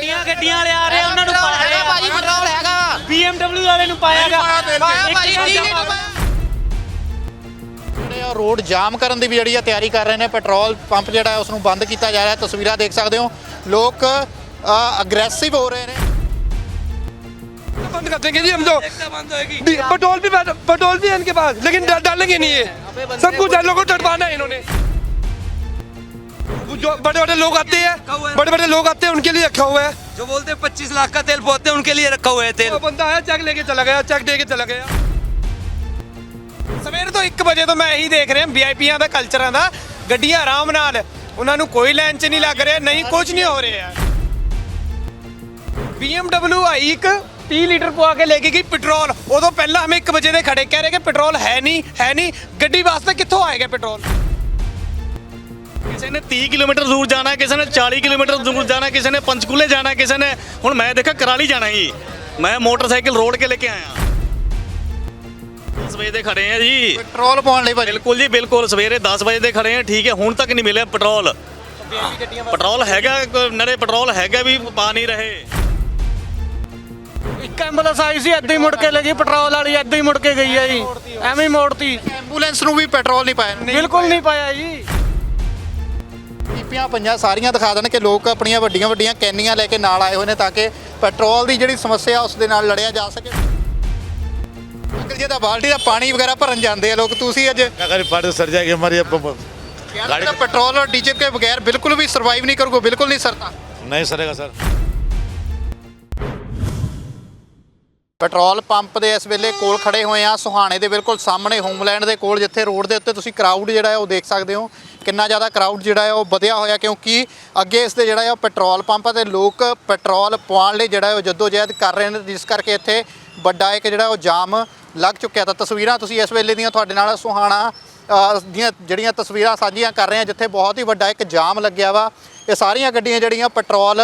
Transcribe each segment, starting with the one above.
ਵੱਡੀਆਂ ਗੱਡੀਆਂ ਵਾਲੇ ਆ ਰਹੇ ਆ, ਉਹਨਾਂ ਨੂੰ ਪੈਟਰੋਲ ਪਾ ਰਹੇ ਹੈਗਾ ਭਾਜੀ ਪੈਟਰੋਲ ਹੈਗਾ BMW ਵਾਲੇ ਨੂੰ ਪਾਇਆਗਾ ਪਾਇਆ ਭਾਜੀ ਠੀਕ ਹੈ ਜਿਹੜੇ ਆ ਰੋਡ ਜਾਮ ਕਰਨ ਦੀ ਵੀ ਜਿਹੜੀ ਆ ਤਿਆਰੀ ਕਰ ਰਹੇ ਨੇ ਪੈਟਰੋਲ ਪੰਪ ਜਿਹੜਾ ਹੈ ਉਸ ਨੂੰ ਬੰਦ ਕੀਤਾ ਜਾ ਰਿਹਾ ਹੈ ਤਸਵੀਰਾਂ ਦੇਖ ਸਕਦੇ ਹੋ ਲੋਕ ਅਗਰੈਸਿਵ ਹੋ ਰਹੇ ਨੇ बंद कर देंगे जी हम तो डी- पेट्रोल भी पेट्रोल भी है इनके पास लेकिन डा- डालेंगे नहीं ये सब कुछ है लोगों को डरवाना है इन्होंने जो बड़े बड़े लोग आते हैं बड़े बड़े लोग आते हैं उनके लिए रखा हुआ है जो बोलते हैं पच्चीस लाख का तेल पोते हैं उनके लिए रखा हुआ है तेल वो बंदा आया चेक लेके चला गया चेक दे के चला गया ਸਵੇਰ ਤੋਂ 1 ਵਜੇ ਤੋਂ ਮੈਂ ਇਹੀ ਦੇਖ ਰਿਹਾ ਵੀਆਈਪੀਆਂ ਦਾ ਕਲਚਰਾਂ ਦਾ ਗੱਡੀਆਂ ਆਰਾਮ ਨਾਲ ਉਹਨਾਂ ਨੂੰ ਕੋਈ ਲਾਈਨ 'ਚ ਨਹੀਂ ਲੱਗ ਰਿਹਾ ਨਹੀਂ ਕੁਝ ਨਹੀਂ ਹੋ ਰਿਹਾ BMW ਆਈ ਇੱਕ 30 ਲੀਟਰ ਪਵਾ ਕੇ ਲੈ ਕੇ ਗਈ ਪੈਟਰੋਲ ਉਦੋਂ ਪਹਿਲਾਂ ਹਮੇ 1 ਵਜੇ ਦੇ ਖੜੇ ਕਹਿ ਰਹੇ ਕਿ ਪੈਟਰੋਲ ਹੈ ਨਹੀਂ ਹੈ ਨਹੀਂ ਗੱਡੀ ਵਾਸਤੇ ਕਿੱਥੋਂ ਆਏਗਾ ਪੈਟਰੋਲ ਕਿਸੇ ਨੇ 30 ਕਿਲੋਮੀਟਰ ਦੂਰ ਜਾਣਾ ਕਿਸੇ ਨੇ 40 ਕਿਲੋਮੀਟਰ ਦੂਰ ਜਾਣਾ ਕਿਸੇ ਨੇ ਪੰਚਕੂਲੇ ਜਾਣਾ ਕਿਸੇ ਨੇ ਹੁਣ ਮੈਂ ਦੇਖਾ ਕਰਾਲੀ ਜਾਣਾ ਜੀ। ਮੈਂ ਮੋਟਰਸਾਈਕਲ ਰੋਡ ਕੇ ਲੈ ਕੇ ਆਇਆ। 10 ਵਜੇ ਦੇ ਖੜੇ ਆ ਜੀ। ਪੈਟਰੋਲ ਪਾਉਣ ਲਈ ਭਾਜੀ। ਬਿਲਕੁਲ ਜੀ ਬਿਲਕੁਲ। ਸਵੇਰੇ 10 ਵਜੇ ਦੇ ਖੜੇ ਆ ਠੀਕ ਹੈ ਹੁਣ ਤੱਕ ਨਹੀਂ ਮਿਲਿਆ ਪੈਟਰੋਲ। ਪੈਟਰੋਲ ਹੈਗਾ ਨਰੇ ਪੈਟਰੋਲ ਹੈਗਾ ਵੀ ਪਾ ਨਹੀਂ ਰਹੇ। ਇੱਕ ਐਂਬੂਲੈਂਸ ਆਈ ਸੀ ਏਦਾਂ ਹੀ ਮੁੜ ਕੇ ਲੈ ਗਈ ਪੈਟਰੋਲ ਵਾਲੀ ਏਦਾਂ ਹੀ ਮੁੜ ਕੇ ਗਈ ਹੈ ਜੀ। ਐਵੇਂ ਹੀ ਮੋੜਤੀ। ਐਂਬੂਲੈਂਸ ਨੂੰ ਵੀ ਪੈਟਰੋਲ ਨਹੀਂ ਪਾਇਆ। ਬਿਲਕੁਲ ਨਹੀਂ ਪਾਇਆ ਜੀ। ਟੋਪੀਆਂ ਪੰਜਾਂ ਸਾਰੀਆਂ ਦਿਖਾ ਦੇਣ ਕਿ ਲੋਕ ਆਪਣੀਆਂ ਵੱਡੀਆਂ ਵੱਡੀਆਂ ਕੈਨੀਆਂ ਲੈ ਕੇ ਨਾਲ ਆਏ ਹੋਏ ਨੇ ਤਾਂ ਕਿ ਪੈਟਰੋਲ ਦੀ ਜਿਹੜੀ ਸਮੱਸਿਆ ਉਸ ਦੇ ਨਾਲ ਲੜਿਆ ਜਾ ਸਕੇ। ਅੰਕਲ ਜੀ ਦਾ ਬਾਲਟੀ ਦਾ ਪਾਣੀ ਵਗੈਰਾ ਭਰਨ ਜਾਂਦੇ ਆ ਲੋਕ ਤੁਸੀਂ ਅੱਜ अगर पार्टी सर जाएगी हमारी अब गाड़ी ਕਹਿੰਦਾ ਪੈਟਰੋਲ ਔਰ ਡੀਜ਼ਲ ਕੇ ਬਗੈਰ ਬਿਲਕੁਲ ਵੀ ਸਰਵਾਈਵ ਨਹੀਂ ਕਰੋਗੇ ਬਿਲਕੁਲ ਨਹੀਂ ਸਰਤਾ नहीं सरेगा सर ਪੈਟਰੋਲ ਪੰਪ ਦੇ ਇਸ ਵੇਲੇ ਕੋਲ ਖੜੇ ਹੋਏ ਆ ਸੁਹਾਣੇ ਦੇ ਬਿਲਕੁਲ ਸਾਹਮਣੇ ਹੋਮਲੈਂਡ ਦੇ ਕੋਲ ਜਿੱਥੇ ਰੋਡ ਦੇ ਉੱਤੇ ਤੁਸੀਂ ਕਰਾਊਡ ਜਿਹੜਾ ਹੈ ਉਹ ਦੇਖ ਸਕਦੇ ਹੋ। ਕਿੰਨਾ ਜ਼ਿਆਦਾ ਕਰਾਊਡ ਜਿਹੜਾ ਹੈ ਉਹ ਵਧਿਆ ਹੋਇਆ ਕਿਉਂਕਿ ਅੱਗੇ ਇਸ ਦੇ ਜਿਹੜਾ ਹੈ ਉਹ ਪੈਟਰੋਲ ਪੰਪ ਆ ਤੇ ਲੋਕ ਪੈਟਰੋਲ ਪਵਾਉਣ ਲਈ ਜਿਹੜਾ ਹੈ ਉਹ ਜਦੋਜਹਿਦ ਕਰ ਰਹੇ ਨੇ ਜਿਸ ਕਰਕੇ ਇੱਥੇ ਵੱਡਾ ਇੱਕ ਜਿਹੜਾ ਉਹ ਜਾਮ ਲੱਗ ਚੁੱਕਿਆ ਤਾਂ ਤਸਵੀਰਾਂ ਤੁਸੀਂ ਇਸ ਵੇਲੇ ਦੀਆਂ ਤੁਹਾਡੇ ਨਾਲ ਸੁਹਾਣਾ ਦੀਆਂ ਜਿਹੜੀਆਂ ਤਸਵੀਰਾਂ ਸਾਂਝੀਆਂ ਕਰ ਰਹੇ ਹਾਂ, ਜਿੱਥੇ ਬਹੁਤ ਹੀ ਵੱਡਾ ਇੱਕ ਜਾਮ ਲੱਗਿਆ ਵਾ। ਇਹ ਸਾਰੀਆਂ ਗੱਡੀਆਂ ਜਿਹੜੀਆਂ ਪੈਟਰੋਲ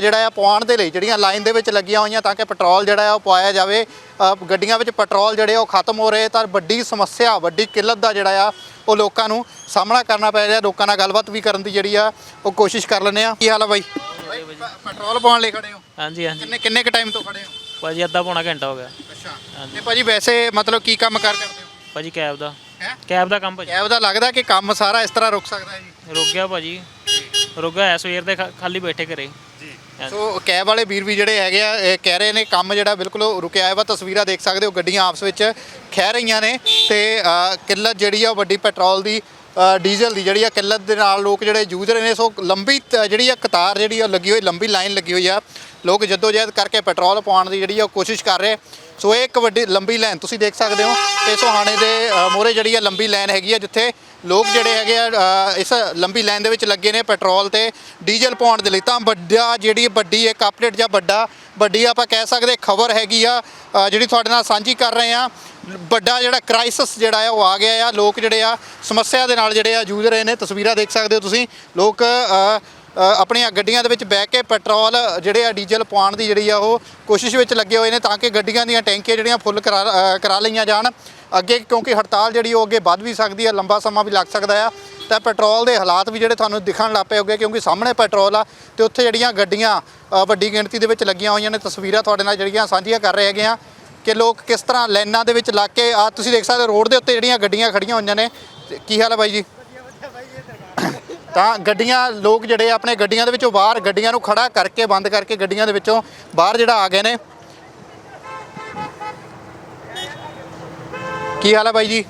ਜਿਹੜਾ ਆ ਪਵਾਉਣ ਦੇ ਲਈ ਜਿਹੜੀਆਂ ਲਾਈਨ ਦੇ ਵਿੱਚ ਲੱਗੀਆਂ ਹੋਈਆਂ ਤਾਂ ਕਿ ਪੈਟਰੋਲ ਜਿਹੜਾ ਆ ਉਹ ਪਵਾਇਆ ਜਾਵੇ। ਗੱਡੀਆਂ ਵਿੱਚ ਪੈਟਰੋਲ ਜਿਹੜੇ ਉਹ ਖਤਮ ਹੋ ਰਹੇ ਤਾਂ ਵੱਡੀ ਸਮੱਸਿਆ ਵੱਡੀ ਕਿੱਲਤ ਦਾ ਜਿਹੜਾ ਆ ਉਹ ਲੋਕਾਂ ਨੂੰ ਸਾਹਮਣਾ ਕਰਨਾ ਪੈ ਰਿਹਾ। ਲੋਕਾਂ ਨਾਲ ਗੱਲਬਾਤ ਵੀ ਕਰਨ ਦੀ ਜਿਹੜੀ ਆ ਉਹ ਕੋਸ਼ਿਸ਼ ਕਰ ਲੈਂਦੇ ਆ ਕੀ ਹਾਲ ਆ ਬਾਈ? ਪੈਟਰੋਲ ਪਵਾਉਣ ਲਈ ਖੜੇ ਹੋ? ਹਾਂਜੀ ਹਾਂਜੀ। ਕਿੰਨੇ ਕਿੰਨੇ ਕ ਟਾਈਮ ਤੋਂ ਖੜੇ ਹੋ? ਭਾਜੀ ਅੱਧਾ ਪੌਣਾ ਘੰਟਾ ਹੋ ਗਿਆ। ਅੱਛਾ। ਤੇ ਭਾਜੀ ਵੈਸੇ ਮਤਲਬ ਕੀ ਕੰਮ ਕਾਰ ਕਰਦੇ ਹੋ? ਭਾਜੀ ਕੈਬ ਦਾ। ਹੈ? ਕੈਬ ਦਾ ਕੰਮ ਭਾਜੀ। ਕੈਬ ਦਾ ਲੱਗਦਾ ਕਿ ਕੰਮ ਸਾਰਾ ਇਸ ਤਰ੍ਹਾਂ ਰੁਕ ਸਕਦਾ ਹੈ ਜੀ। ਰੁਕ ਗਿਆ ਭਾਜੀ। ਰੁਕ ਗਿਆ ਸਵੇਰ ਦੇ ਖਾ- ਖਾਲੀ ਬੈਠੇ ਘਰੇ। ਜੀ। ਸੋ ਕੈਬ ਵਾਲੇ ਵੀਰ ਵੀ ਜਿਹੜੇ ਹੈਗੇ ਆ ਇਹ ਕਹਿ ਰਹੇ ਨੇ ਕੰਮ ਜਿਹੜਾ ਬਿਲਕੁਲ ਰੁਕਿਆ ਹੋਇਆ ਵਾ ਤਸਵੀਰਾਂ ਦੇਖ ਸਕਦੇ ਹੋ ਗੱਡੀਆਂ ਆਪਸ ਵਿੱਚ ਖਹਿ ਰਹੀਆਂ ਨੇ ਤੇ ਅ, ਕਿੱਲਤ ਜਿਹੜੀ ਆ ਉਹ ਵੱਡੀ ਪੈਟਰੋਲ ਦੀ ਅ, ਡੀਜ਼ਲ ਦੀ ਜਿਹੜੀ ਆ ਕਿੱਲਤ ਦੇ ਨਾਲ ਲੋਕ ਜਿਹੜੇ ਜੂਝ ਰਹੇ ਨੇ ਸੋ ਲੰਬੀ ਤ- ਜਿਹੜੀ ਆ ਕਤਾਰ ਜਿਹੜੀ ਆ ਲੱਗੀ ਹੋਈ ਲੰਬੀ ਲਾਈਨ ਲੱਗੀ ਹੋਈ ਆ। ਲੋਕ ਜਦੋਜਹਿਦ ਕਰਕੇ ਪੈਟਰੋਲ ਪਾਉਣ ਦੀ ਜਿਹੜੀ ਆ ਉਹ ਕੋਸ਼ਿਸ਼ ਕਰ ਰਹੇ। ਸੋ ਇਹ ਇੱਕ ਵੱਡੀ ਲੰਬੀ ਲਾਈਨ, ਤੁਸੀਂ ਦੇਖ ਸਕਦੇ ਹੋ ਤੇ ਸੋਹਾਣੇ ਦੇ ਮੋਰੇ ਜਿਹੜੀ ਆ ਲੰਬੀ ਲਾਈਨ ਹੈਗੀ ਆ, ਜਿੱਥੇ ਲੋਕ ਜਿਹੜੇ ਹੈਗੇ ਆ ਇਸ ਲੰਬੀ ਲਾਈਨ ਦੇ ਵਿੱਚ ਲੱਗੇ ਨੇ ਪੈਟਰੋਲ ਤੇ ਡੀਜ਼ਲ ਪਾਉਣ ਦੇ ਲਈ। ਤਾਂ ਵੱਡਾ ਜਿਹੜੀ ਵੱਡੀ ਇੱਕ ਅਪਡੇਟ ਜਾਂ ਵੱਡਾ, ਵੱਡੀ ਆਪਾਂ ਕਹਿ ਸਕਦੇ ਖਬਰ ਹੈਗੀ ਆ ਜਿਹੜੀ ਤੁਹਾਡੇ ਨਾਲ ਸਾਂਝੀ ਕਰ ਰਹੇ ਆ, ਵੱਡਾ ਜਿਹੜਾ ਕ੍ਰਾਈਸਿਸ ਜਿਹੜਾ ਆ, ਉਹ ਆ ਗਿਆ ਆ। ਲੋਕ ਜਿਹੜੇ ਆ, ਸਮੱਸਿਆ ਦੇ ਨਾਲ ਜਿਹੜੇ ਆ, ਜੂਝ ਰਹੇ ਨੇ। ਤਸਵੀਰਾਂ ਦੇਖ ਸਕਦੇ ਹੋ ਤੁਸੀਂ। ਲੋਕ ਆਪਣੀਆਂ ਗੱਡੀਆਂ ਦੇ ਵਿੱਚ ਬਹਿ ਕੇ ਪੈਟਰੋਲ ਜਿਹੜੇ ਆ ਡੀਜ਼ਲ ਪਾਉਣ ਦੀ ਜਿਹੜੀ ਆ ਉਹ ਕੋਸ਼ਿਸ਼ ਵਿੱਚ ਲੱਗੇ ਹੋਏ ਨੇ ਤਾਂ ਕਿ ਗੱਡੀਆਂ ਦੀਆਂ ਟੈਂਕੀਆਂ ਜਿਹੜੀਆਂ ਫੁੱਲ ਕਰਾ ਕਰਾ ਲਈਆਂ ਜਾਣ। ਅੱਗੇ ਕਿਉਂਕਿ ਹੜਤਾਲ ਜਿਹੜੀ ਉਹ ਅੱਗੇ ਵੱਧ ਵੀ ਸਕਦੀ ਹੈ ਲੰਬਾ ਸਮਾਂ ਵੀ ਲੱਗ ਸਕਦਾ ਆ। ਤਾਂ ਪੈਟਰੋਲ ਦੇ ਹਾਲਾਤ ਵੀ ਜਿਹੜੇ ਤੁਹਾਨੂੰ ਦਿਖਣ ਲੱਗ ਪਏ ਹੋਗੇ ਕਿਉਂਕਿ ਸਾਹਮਣੇ ਪੈਟਰੋਲ ਆ ਤੇ ਉੱਥੇ ਜਿਹੜੀਆਂ ਗੱਡੀਆਂ ਵੱਡੀ ਗਿਣਤੀ ਦੇ ਵਿੱਚ ਲੱਗੀਆਂ ਹੋਈਆਂ ਨੇ, ਤਸਵੀਰਾਂ ਤੁਹਾਡੇ ਨਾਲ ਜਿਹੜੀਆਂ ਸਾਂਝੀਆਂ ਕਰ ਰਹੇ ਹੈਗੇ ਆ ਕਿ ਲੋਕ ਕਿਸ ਤਰ੍ਹਾਂ ਲਾਈਨਾਂ ਦੇ ਵਿੱਚ ਲੱਗ ਕੇ ਆ, ਤੁਸੀਂ ਦੇਖ ਸਕਦੇ ਰੋਡ ਦੇ ਉੱਤੇ ਜਿਹੜੀਆਂ ਗੱਡੀਆਂ ਖੜੀਆਂ ਹੋਈਆਂ ਨੇ। ਤੇ ਕੀ ਹਾਲ ਹੈ ਬਾਈ ਜੀ? ਤਾਂ ਗੱਡੀਆਂ ਲੋਕ ਜਿਹੜੇ ਆਪਣੇ ਗੱਡੀਆਂ ਦੇ ਵਿੱਚੋਂ ਬਾਹਰ ਗੱਡੀਆਂ ਨੂੰ ਖੜਾ ਕਰਕੇ ਬੰਦ ਕਰਕੇ ਗੱਡੀਆਂ ਦੇ ਵਿੱਚੋਂ ਬਾਹਰ ਜਿਹੜਾ ਆ ਗਏ ਨੇ। ਕੀ ਹਾਲ ਹੈ ਬਾਈ ਜੀ?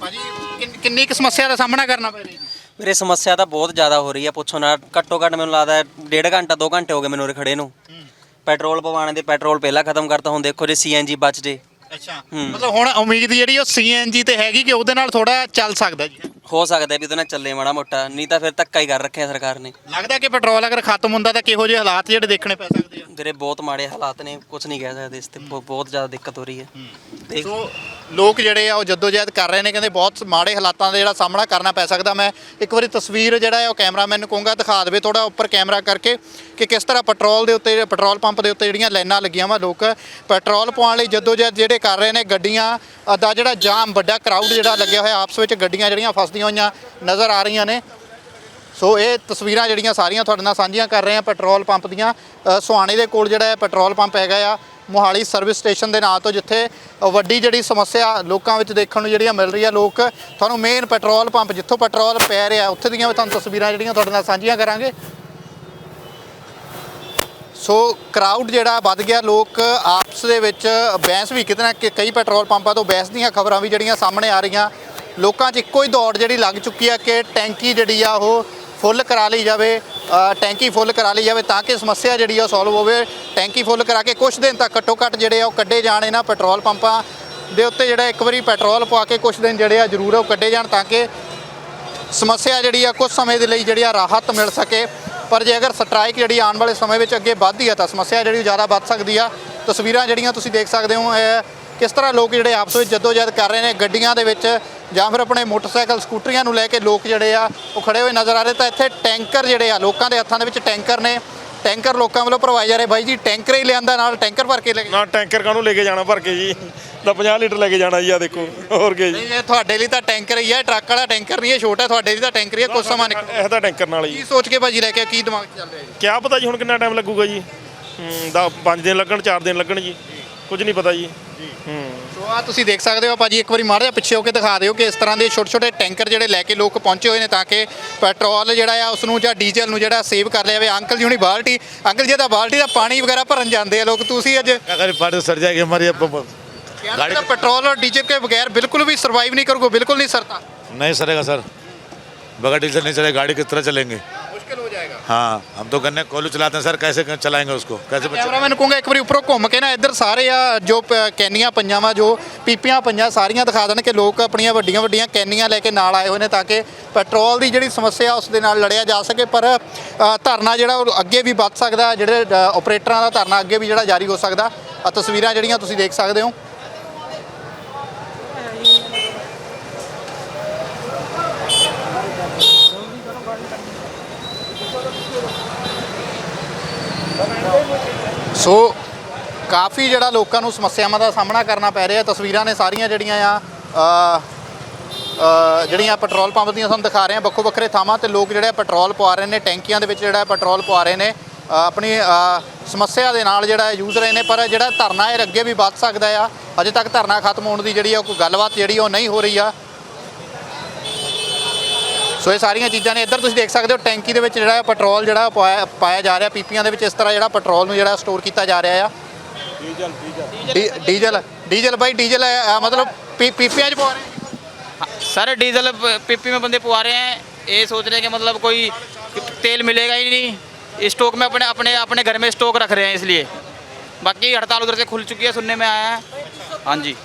ਭਾਜੀ ਕਿੰਨ- ਕਿੰਨੀ ਕੁ ਸਮੱਸਿਆ ਦਾ ਸਾਹਮਣਾ ਕਰਨਾ ਪੈ ਰਿਹਾ ਜੀ? ਮੇਰੇ ਸਮੱਸਿਆ ਤਾਂ ਬਹੁਤ ਜ਼ਿਆਦਾ ਹੋ ਰਹੀ ਹੈ ਪੁੱਛੋ ਨਾ ਘੱਟੋ ਘੱਟ ਮੈਨੂੰ ਲੱਗਦਾ ਹੈ ਡੇਢ ਘੰਟਾ 2 ਘੰਟੇ ਹੋ ਗਏ ਮੈਨੂੰ ਉਰੇ ਖੜੇ ਨੂੰ। ਪੈਟਰੋਲ ਪਵਾਉਣ ਦੇ ਪੈਟਰੋਲ ਪਹਿਲਾਂ ਖਤਮ ਕਰਤਾ ਹੁਣ ਦੇਖੋ ਜੇ ਸੀਐਨਜੀ ਬਚ ਜੇ। ਅੱਛਾ। ਮਤਲਬ ਹੁਣ ਉਮੀਦ ਜਿਹੜੀ ਉਹ ਸੀਐਨਜੀ ਤੇ ਹੈਗੀ ਕਿ ਉਹਦੇ ਨਾਲ ਥੋੜਾ ਚੱਲ ਸਕਦਾ ਜੀ। ਹੋ ਸਕਦਾ ਵੀ ਉਹਦੇ ਨਾਲ ਚੱਲੇ ਮਾੜਾ ਮੋਟਾ ਨਹੀਂ ਤਾਂ ਫਿਰ ਧੱਕਾ ਹੀ ਕਰ ਰੱਖਿਆ ਸਰਕਾਰ ਨੇ। ਲੱਗਦਾ ਕਿ ਪੈਟਰੋਲ ਅਗਰ ਖਤਮ ਹੁੰਦਾ ਤਾਂ ਕਿਹੋ ਜਿਹੇ ਹਾਲਾਤ ਜਿਹੜੇ ਦੇਖਣੇ ਪੈ ਸਕਦੇ ਆ? ਵੀਰੇ ਬਹੁਤ ਮਾੜੇ ਹਾਲਾਤ ਨੇ ਕੁਝ ਨਹੀਂ ਕਹਿ ਸਕਦੇ ਇਸ ਤੇ ਬਹੁ- ਬਹੁਤ ਜ਼ਿਆਦਾ ਦਿੱਕਤ ਹੋ ਰਹੀ ਹੈ। ਤੇ ਸੋ ਲੋਕ ਜਿਹੜੇ ਆ ਉਹ ਜਦੋਜਹਿਦ ਕਰ ਰਹੇ ਨੇ ਕਹਿੰਦੇ ਬਹੁਤ ਮਾੜੇ ਹਾਲਾਤਾਂ ਦਾ ਜਿਹੜਾ ਸਾਹਮਣਾ ਕਰਨਾ ਪੈ ਸਕਦਾ। ਮੈਂ ਇੱਕ ਵਾਰੀ ਤਸਵੀਰ ਜਿਹੜਾ ਹੈ ਉਹ ਕੈਮਰਾਮੈਨ ਨੂੰ ਕਹੂੰਗਾ ਦਿਖਾ ਦੇਵੇ ਥੋੜਾ ਉੱਪਰ ਕੈਮਰਾ ਕਰਕੇ ਕਿ ਕਿਸ ਤਰ੍ਹਾਂ ਪੈਟਰੋਲ ਦੇ ਉੱਤੇ ਪੈਟਰੋਲ ਪੰਪ ਦੇ ਉੱਤੇ ਜਿਹੜੀਆਂ ਲਾਈਨਾਂ ਲੱਗੀਆਂ ਵਾ ਲੋਕ ਪੈਟਰੋਲ ਪਵਾਉਣ ਲਈ ਜਦੋਜਹਿਦ ਜਿਹੜੇ ਕਰ ਰਹੇ ਨੇ ਗੱਡੀਆਂ ਦਾ ਜਿਹੜਾ ਜਾਮ ਵੱਡਾ ਕਰਾਊਡ ਜਿਹੜਾ ਲੱਗਿਆ ਹੋਇਆ ਆਪਸ ਵਿੱਚ ਗੱਡੀਆਂ ਜਿਹੜੀਆਂ ਫਸਦੀਆਂ ਹੋਈਆਂ ਨਜ਼ਰ ਆ ਰਹੀਆਂ ਨੇ। ਸੋ ਇਹ ਤਸਵੀਰਾਂ ਜਿਹੜੀਆਂ ਸਾਰੀਆਂ ਤੁਹਾਡੇ ਨਾਲ ਸਾਂਝੀਆਂ ਕਰ ਰਹੇ ਆ ਪੈਟਰੋਲ ਪੰਪ ਦੀਆਂ। ਅ, ਸੁਹਾਣੇ ਦੇ ਕੋਲ ਜਿਹੜਾ ਪੈਟਰੋਲ ਪੰਪ ਹੈਗਾ ਆ ਮੋਹਾਲੀ ਸਰਵਿਸ ਸਟੇਸ਼ਨ ਦੇ ਨਾਂ ਤੋਂ ਜਿੱਥੇ ਵੱਡੀ ਜਿਹੜੀ ਸਮੱਸਿਆ ਲੋਕਾਂ ਵਿੱਚ ਦੇਖਣ ਨੂੰ ਜਿਹੜੀਆਂ ਮਿਲ ਰਹੀ ਆ ਲੋਕ ਤੁਹਾਨੂੰ ਮੇਨ ਪੈਟਰੋਲ ਪੰਪ ਜਿੱਥੋਂ ਪੈਟਰੋਲ ਪੈ ਰਿਹਾ ਉੱਥੇ ਦੀਆਂ ਵੀ ਤੁਹਾਨੂੰ ਤਸਵੀਰਾਂ ਜਿਹੜੀਆਂ ਤੁਹਾਡੇ ਨਾਲ ਸਾਂਝੀਆਂ ਕਰਾਂਗੇ। ਸੋ ਕਰਾਊਡ ਜਿਹੜਾ ਵੱਧ ਗਿਆ, ਲੋਕ ਆਪਸ ਦੇ ਵਿੱਚ ਬਹਿਸ ਵੀ ਕਿਤੇ ਨਾ ਕਿ ਕਈ ਪੈਟਰੋਲ ਪੰਪਾਂ ਤੋਂ ਬਹਿਸ ਦੀਆਂ ਖਬਰਾਂ ਵੀ ਜਿਹੜੀਆਂ ਸਾਹਮਣੇ ਆ ਰਹੀਆਂ। ਲੋਕਾਂ 'ਚ ਇੱਕੋ ਹੀ ਦੌੜ ਜਿਹੜੀ ਲੱਗ ਚੁੱਕੀ ਆ ਕਿ ਟੈਂਕੀ ਜਿਹੜੀ ਆ ਉਹ ਫੁੱਲ ਕਰਾ ਲਈ ਜਾਵੇ ਟੈਂਕੀ ਫੁੱਲ ਕਰਾ ਲਈ ਜਾਵੇ ਤਾਂ ਕਿ ਸਮੱਸਿਆ ਜਿਹੜੀ ਆ ਸੋਲਵ ਹੋਵੇ। ਟੈਂਕੀ ਫੁੱਲ ਕਰਾ ਕੇ ਕੁਝ ਦਿਨ ਤੱਕ ਘੱਟੋ ਘੱਟ ਜਿਹੜੇ ਆ ਉਹ ਕੱਢੇ ਜਾਣ ਇਹਨਾਂ ਪੈਟਰੋਲ ਪੰਪਾਂ ਦੇ ਉੱਤੇ ਜਿਹੜਾ ਇੱਕ ਵਾਰੀ ਪੈਟਰੋਲ ਪਵਾ ਕੇ ਕੁਝ ਦਿਨ ਜਿਹੜੇ ਆ ਜ਼ਰੂਰ ਉਹ ਕੱਢੇ ਜਾਣ ਤਾਂ ਕਿ ਸਮੱਸਿਆ ਜਿਹੜੀ ਆ ਕੁਝ ਸਮੇਂ ਦੇ ਲਈ ਜਿਹੜੀ ਆ ਰਾਹਤ ਮਿਲ ਸਕੇ। ਪਰ ਜੇ ਅਗਰ ਸਟ੍ਰਾਈਕ ਜਿਹੜੀ ਆਉਣ ਵਾਲੇ ਸਮੇਂ ਵਿੱਚ ਅੱਗੇ ਵੱਧਦੀ ਆ ਤਾਂ ਸਮੱਸਿਆ ਜਿਹੜੀ ਜ਼ਿਆਦਾ ਵੱਧ ਸਕਦੀ ਆ। ਤਸਵੀਰਾਂ ਜਿਹੜੀਆਂ ਤੁਸੀਂ ਦੇਖ ਸਕਦੇ ਹੋ ਕਿਸ ਤਰ੍ਹਾਂ ਲੋਕ ਜਿਹੜੇ ਆਪਸ ਵਿੱਚ ਜਦੋਜਹਿਦ ਕਰ ਰਹੇ ਨੇ, ਗੱਡੀਆਂ ਦੇ ਵਿੱਚ ਜਾਂ ਫਿਰ ਆਪਣੇ ਮੋਟਰਸਾਈਕਲ, ਸਕੂਟਰੀਆਂ ਨੂੰ ਲੈ ਕੇ ਲੋਕ ਜਿਹੜੇ ਆ ਉਹ ਖੜੇ ਹੋਏ ਨਜ਼ਰ ਆ ਰਹੇ ਤਾਂ ਇੱਥੇ ਟੈਂਕਰ ਜਿਹੜੇ ਆ, ਲੋਕਾਂ ਦੇ ਹੱਥਾਂ ਦੇ ਵਿੱਚ ਟੈਂਕਰ ਨੇ। ਟੈਂਕਰ ਲੋਕਾਂ ਵੱਲੋਂ ਭਰਵਾਏ ਜਾ ਰਹੇ। ਬਾਈ ਜੀ ਟੈਂਕਰ ਹੀ ਲਿਆਂਦਾ ਨਾਲ ਟੈਂਕਰ ਭਰ ਕੇ ਲੈ ਕੇ ਨਾ ਟੈਂਕਰ ਕਾਹਨੂੰ ਲੈ ਕੇ ਜਾਣਾ ਭਰ ਕੇ ਜੀ? ਤਾਂ 50 ਲੀਟਰ ਲੈ ਕੇ ਜਾਣਾ ਜੀ ਆ ਦੇਖੋ ਹੋਰ ਕੀ ਜੀ। ਨਹੀਂ ਇਹ ਤੁਹਾਡੇ ਲਈ ਤਾਂ ਟੈਂਕਰ ਹੀ ਹੈ ਟਰੱਕ ਵਾਲਾ ਟੈਂਕਰ ਨਹੀਂ ਹੈ ਛੋਟਾ ਤੁਹਾਡੇ ਲਈ ਤਾਂ ਟੈਂਕਰ ਹੀ ਹੈ ਕੁਝ ਸਮਾਂ ਨਿਕਲ ਇਹ ਤਾਂ ਟੈਂਕਰ ਨਾਲ ਕੀ ਜੀ ਸੋਚ ਕੇ ਭਾਜੀ ਲੈ ਕੇ ਕੀ ਦਿਮਾਗ 'ਚ ਚੱਲ ਰਿਹਾ ਜੀ? ਕਿਆ ਪਤਾ ਜੀ ਹੁਣ ਕਿੰਨਾ ਟਾਈਮ ਲੱਗੂਗਾ ਜੀ? ਹੂੰ ਦਾ 5 ਦਿਨ ਲੱਗਣ 4 ਦਿਨ ਲੱਗਣ ਜੀ। ਕੁਝ ਨਹੀਂ ਪਤਾ ਜੀ। ਹੂੰ। ਆ ਤੁਸੀਂ ਦੇਖ ਸਕਦੇ ਹੋ ਭਾਜੀ ਇੱਕ ਵਾਰੀ ਮਾੜਾ ਜਿਹਾ ਪਿੱਛੇ ਹੋ ਕੇ ਦਿਖਾ ਦਿਓ ਕਿ ਇਸ ਤਰ੍ਹਾਂ ਦੇ ਛੋਟੇ ਛੋਟੇ ਟੈਂਕਰ ਜਿਹੜੇ ਲੈ ਕੇ ਲੋਕ ਪਹੁੰਚੇ ਹੋਏ ਨੇ ਤਾਂ ਕਿ ਪੈਟਰੋਲ ਜਿਹੜਾ ਆ ਉਸ ਨੂੰ ਜਾਂ ਡੀਜ਼ਲ ਨੂੰ ਜਿਹੜਾ ਸੇਵ ਕਰ ਲਿਆ ਜਾਵੇ ਅੰਕਲ ਜੀ ਹੁਣੀ ਬਾਲਟੀ ਅੰਕਲ ਜੀ ਦਾ ਬਾਲਟੀ ਦਾ ਪਾਣੀ ਵਗੈਰਾ ਭਰਨ ਜਾਂਦੇ ਆ ਲੋਕ ਤੁਸੀਂ ਅੱਜ क्या करें पार्टी सर जाएगी हमारी अब गाड़ी पेट्रोल और डीजल के बगैर बिल्कुल भी सरवाइव नहीं करोगे बिल्कुल नहीं सरता नहीं सरेगा सर बगैर डीजल नहीं चलेगा गाड़ी किस तरह चलेंगे मुश्किल हो जाएगा हाँ हम तो गन्ने कोलू चलाते हैं सर कैसे चलाएंगे उसको कैसे बच्चे ਕੈਮਰਾਮੈਨ ਕਹੂੰਗਾ ਇੱਕ ਵਾਰੀ ਉੱਪਰੋਂ ਘੁੰਮ ਕੇ ਨਾ ਇੱਧਰ ਸਾਰੇ ਆ ਜੋ ਪ- ਕੈਨੀਆਂ ਪਈਆਂ ਵਾ ਜੋ ਪੀਪੀਆਂ ਪਈਆਂ ਸਾਰੀਆਂ ਦਿਖਾ ਦੇਣ ਕਿ ਲੋਕ ਆਪਣੀਆਂ ਵੱਡੀਆਂ ਵੱਡੀਆਂ ਕੈਨੀਆਂ ਲੈ ਕੇ ਨਾਲ ਆਏ ਹੋਏ ਨੇ ਤਾਂ ਕਿ ਪੈਟਰੋਲ ਦੀ ਜਿਹੜੀ ਸਮੱਸਿਆ ਉਸ ਦੇ ਨਾਲ ਲੜਿਆ ਜਾ ਸਕੇ ਪਰ ਅ, ਧਰਨਾ ਜਿਹੜਾ ਉਹ ਅੱਗੇ ਵੀ ਵੱਧ ਸਕਦਾ ਜਿਹੜੇ ਅ, ਆਪਰੇਟਰਾਂ ਦਾ ਧਰਨਾ ਅੱਗੇ ਵੀ ਜਿਹੜਾ ਜਾਰੀ ਹੋ ਸਕਦਾ ਆ ਤਸਵੀਰਾਂ ਜਿਹੜੀਆਂ ਤੁਸੀਂ ਦੇਖ ਸਕਦੇ ਹੋ ਸੋ ਕਾਫੀ ਜਿਹੜਾ ਲੋਕਾਂ ਨੂੰ ਸਮੱਸਿਆਵਾਂ ਦਾ ਸਾਹਮਣਾ ਕਰਨਾ ਪੈ ਰਿਹਾ, ਤਸਵੀਰਾਂ ਨੇ ਸਾਰੀਆਂ ਜਿਹੜੀਆਂ ਆ ਜਿਹੜੀਆਂ ਪੈਟਰੋਲ ਪੰਪ ਦੀਆਂ ਤੁਹਾਨੂੰ ਦਿਖਾ ਰਹੇ ਆ ਵੱਖੋ ਵੱਖਰੇ ਥਾਵਾਂ ਤੇ ਲੋਕ ਜਿਹੜੇ ਆ ਪੈਟਰੋਲ ਪਵਾ ਰਹੇ ਨੇ, ਟੈਂਕੀਆਂ ਦੇ ਵਿੱਚ ਜਿਹੜਾ ਪੈਟਰੋਲ ਪਵਾ ਰਹੇ ਨੇ ਆਪਣੀ ਸਮੱਸਿਆ ਦੇ ਨਾਲ ਜਿਹੜਾ ਯੂਜ਼ ਰਹੇ ਨੇ, ਪਰ ਜਿਹੜਾ ਧਰਨਾ ਇਹ ਅੱਗੇ ਵੀ ਵੱਧ ਸਕਦਾ ਆ, ਅਜੇ ਤੱਕ ਧਰਨਾ ਖਤਮ ਹੋਣ ਦੀ ਜਿਹੜੀ ਆ ਕੋਈ ਗੱਲਬਾਤ ਜਿਹੜੀ ਉਹ ਨਹੀਂ ਹੋ ਰਹੀ ਆ। ਸੋ ਇਹ ਸਾਰੀਆਂ ਚੀਜ਼ਾਂ ਨੇ ਇੱਧਰ ਤੁਸੀਂ ਦੇਖ ਸਕਦੇ ਹੋ ਟੈਂਕੀ ਦੇ ਵਿੱਚ ਜਿਹੜਾ ਹੈ ਪੈਟਰੋਲ ਜਿਹੜਾ ਪਾਇਆ ਪਾਇਆ ਜਾ ਰਿਹਾ ਪੀਪੀਆਂ ਦੇ ਵਿੱਚ ਇਸ ਤਰ੍ਹਾਂ ਜਿਹੜਾ ਪੈਟਰੋਲ ਨੂੰ ਜਿਹੜਾ ਸਟੋਰ ਕੀਤਾ ਜਾ ਰਿਹਾ ਆ ਡੀਜ਼ਲ ਡੀਜ਼ਲ ਡੀਜ਼ਲ ਡੀਜ਼ਲ ਬਾਈ ਡੀਜ਼ਲ ਹੈ, ਅ, ਮਤਲਬ ਪੀ- ਪੀਪੀਆਂ 'ਚ ਪਵਾ ਰਹੇ सर डीजल पीपी में बंदे पुआ रहे हैं ये सोच रहे हैं कि मतलब कोई तेल मिलेगा ही नहीं स्टॉक में अपने अपने अपने घर में स्टॉक रख रहे हैं इसलिए बाकी हड़ताल उधर से खुल चुकी है सुनने में आया है हाँ जी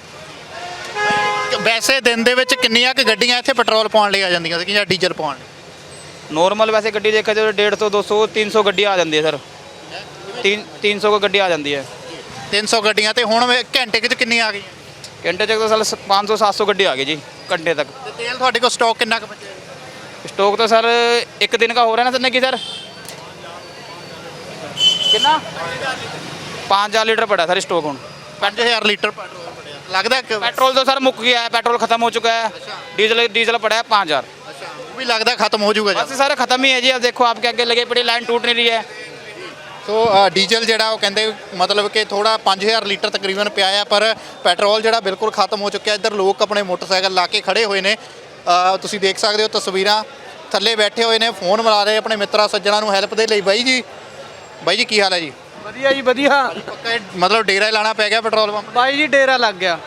ਵੈਸੇ ਦਿਨ ਦੇ ਵਿੱਚ ਕਿੰਨੀਆਂ ਕੁ ਗੱਡੀਆਂ ਇੱਥੇ ਪੈਟਰੋਲ ਪਾਉਣ ਲਈ ਆ ਜਾਂਦੀਆਂ ਸੀ ਜਾਂ ਡੀਜ਼ਲ ਪਾਉਣ ਲਈ? ਨੋਰਮਲ ਵੈਸੇ ਗੱਡੀ ਦੇਖਿਆ ਜਾਵੇ 150 200 300 ਗੱਡੀ ਆ ਜਾਂਦੀ ਹੈ ਸਰ। 3 300 ਕੋ ਗੱਡੀ ਆ ਜਾਂਦੀ ਹੈ। 300 ਗੱਡੀਆਂ ਤੇ ਹੁਣ ਘੰਟੇ ਕੁ ਕਿੰਨੀ ਆ ਗਈਆਂ? ਘੰਟੇ ਤੱਕ ਤਾਂ ਸਰ 500 700 ਗੱਡੀ ਆ ਗਈ ਜੀ ਘੰਟੇ ਤੱਕ। ਤੇਲ ਤੁਹਾਡੇ ਕੋਲ ਸਟਾਕ ਕਿੰਨਾ ਕੁ ਬਚਿਆ? ਸਟਾਕ ਤਾਂ ਸਰ ਇੱਕ ਦਿਨ ਦਾ ਹੋ ਰਿਹਾ ਨਾ ਤਿੰਨ ਕੀ ਸਰ। ਕਿੰਨਾ? 5000 ਲੀਟਰ। ਪੜਾ ਸਰ ਸਟਾਕ ਹੁਣ। 5000 ਲੀਟਰ ਪੈਟਰੋਲ ਬੜਿਆ ਲੱਗਦਾ ਕਿ पेट्रोल तो सर मुक गया है पेट्रोल खत्म हो चुका है डीजल डीजल पड़ा है पाँच हज़ार ਉਹ ਵੀ ਲੱਗਦਾ ਖਤਮ ਹੋ ਜਾਊਗਾ बस सर खत्म ही है जी अब देखो आपके आगे लगे पड़ी लाइन टूट नहीं रही है ਸੋ ਅ, ਡੀਜ਼ਲ ਜਿਹੜਾ ਉਹ ਕਹਿੰਦੇ ਮਤਲਬ ਕਿ ਥੋੜਾ 5000 ਲੀਟਰ ਤਕਰੀਬਨ ਪਿਆ ਆ ਪਰ ਪੈਟਰੋਲ ਜਿਹੜਾ ਬਿਲਕੁਲ ਖਤਮ ਹੋ ਚੁੱਕਿਆ ਇੱਧਰ ਲੋਕ ਆਪਣੇ ਮੋਟਰਸਾਈਕਲ ਲਾ ਕੇ ਖੜੇ ਹੋਏ ਨੇ ਅ, ਤੁਸੀਂ ਦੇਖ ਸਕਦੇ ਹੋ ਤਸਵੀਰਾਂ ਥੱਲੇ ਬੈਠੇ ਹੋਏ ਨੇ ਫੋਨ ਮਿਲਾ ਰਹੇ ਆਪਣੇ ਮਿੱਤਰਾਂ ਸੱਜਣਾ ਨੂੰ ਹੈਲਪ ਦੇ ਲਈ ਬਾਈ ਜੀ ਬਾਈ ਜੀ ਕੀ ਹਾਲ ਹੈ ਜੀ ਵਧੀਆ ਜੀ ਵਧੀਆ। ਪੱਕਾ ਇਹ ਮਤਲਬ ਡੇਰਾ ਹੀ ਲਾਣਾ ਪੈ ਗਿਆ ਪੈਟਰੋਲ ਪੰਪ? ਬਾਈ ਜੀ ਡੇਰਾ ਲੱਗ ਗਿਆ।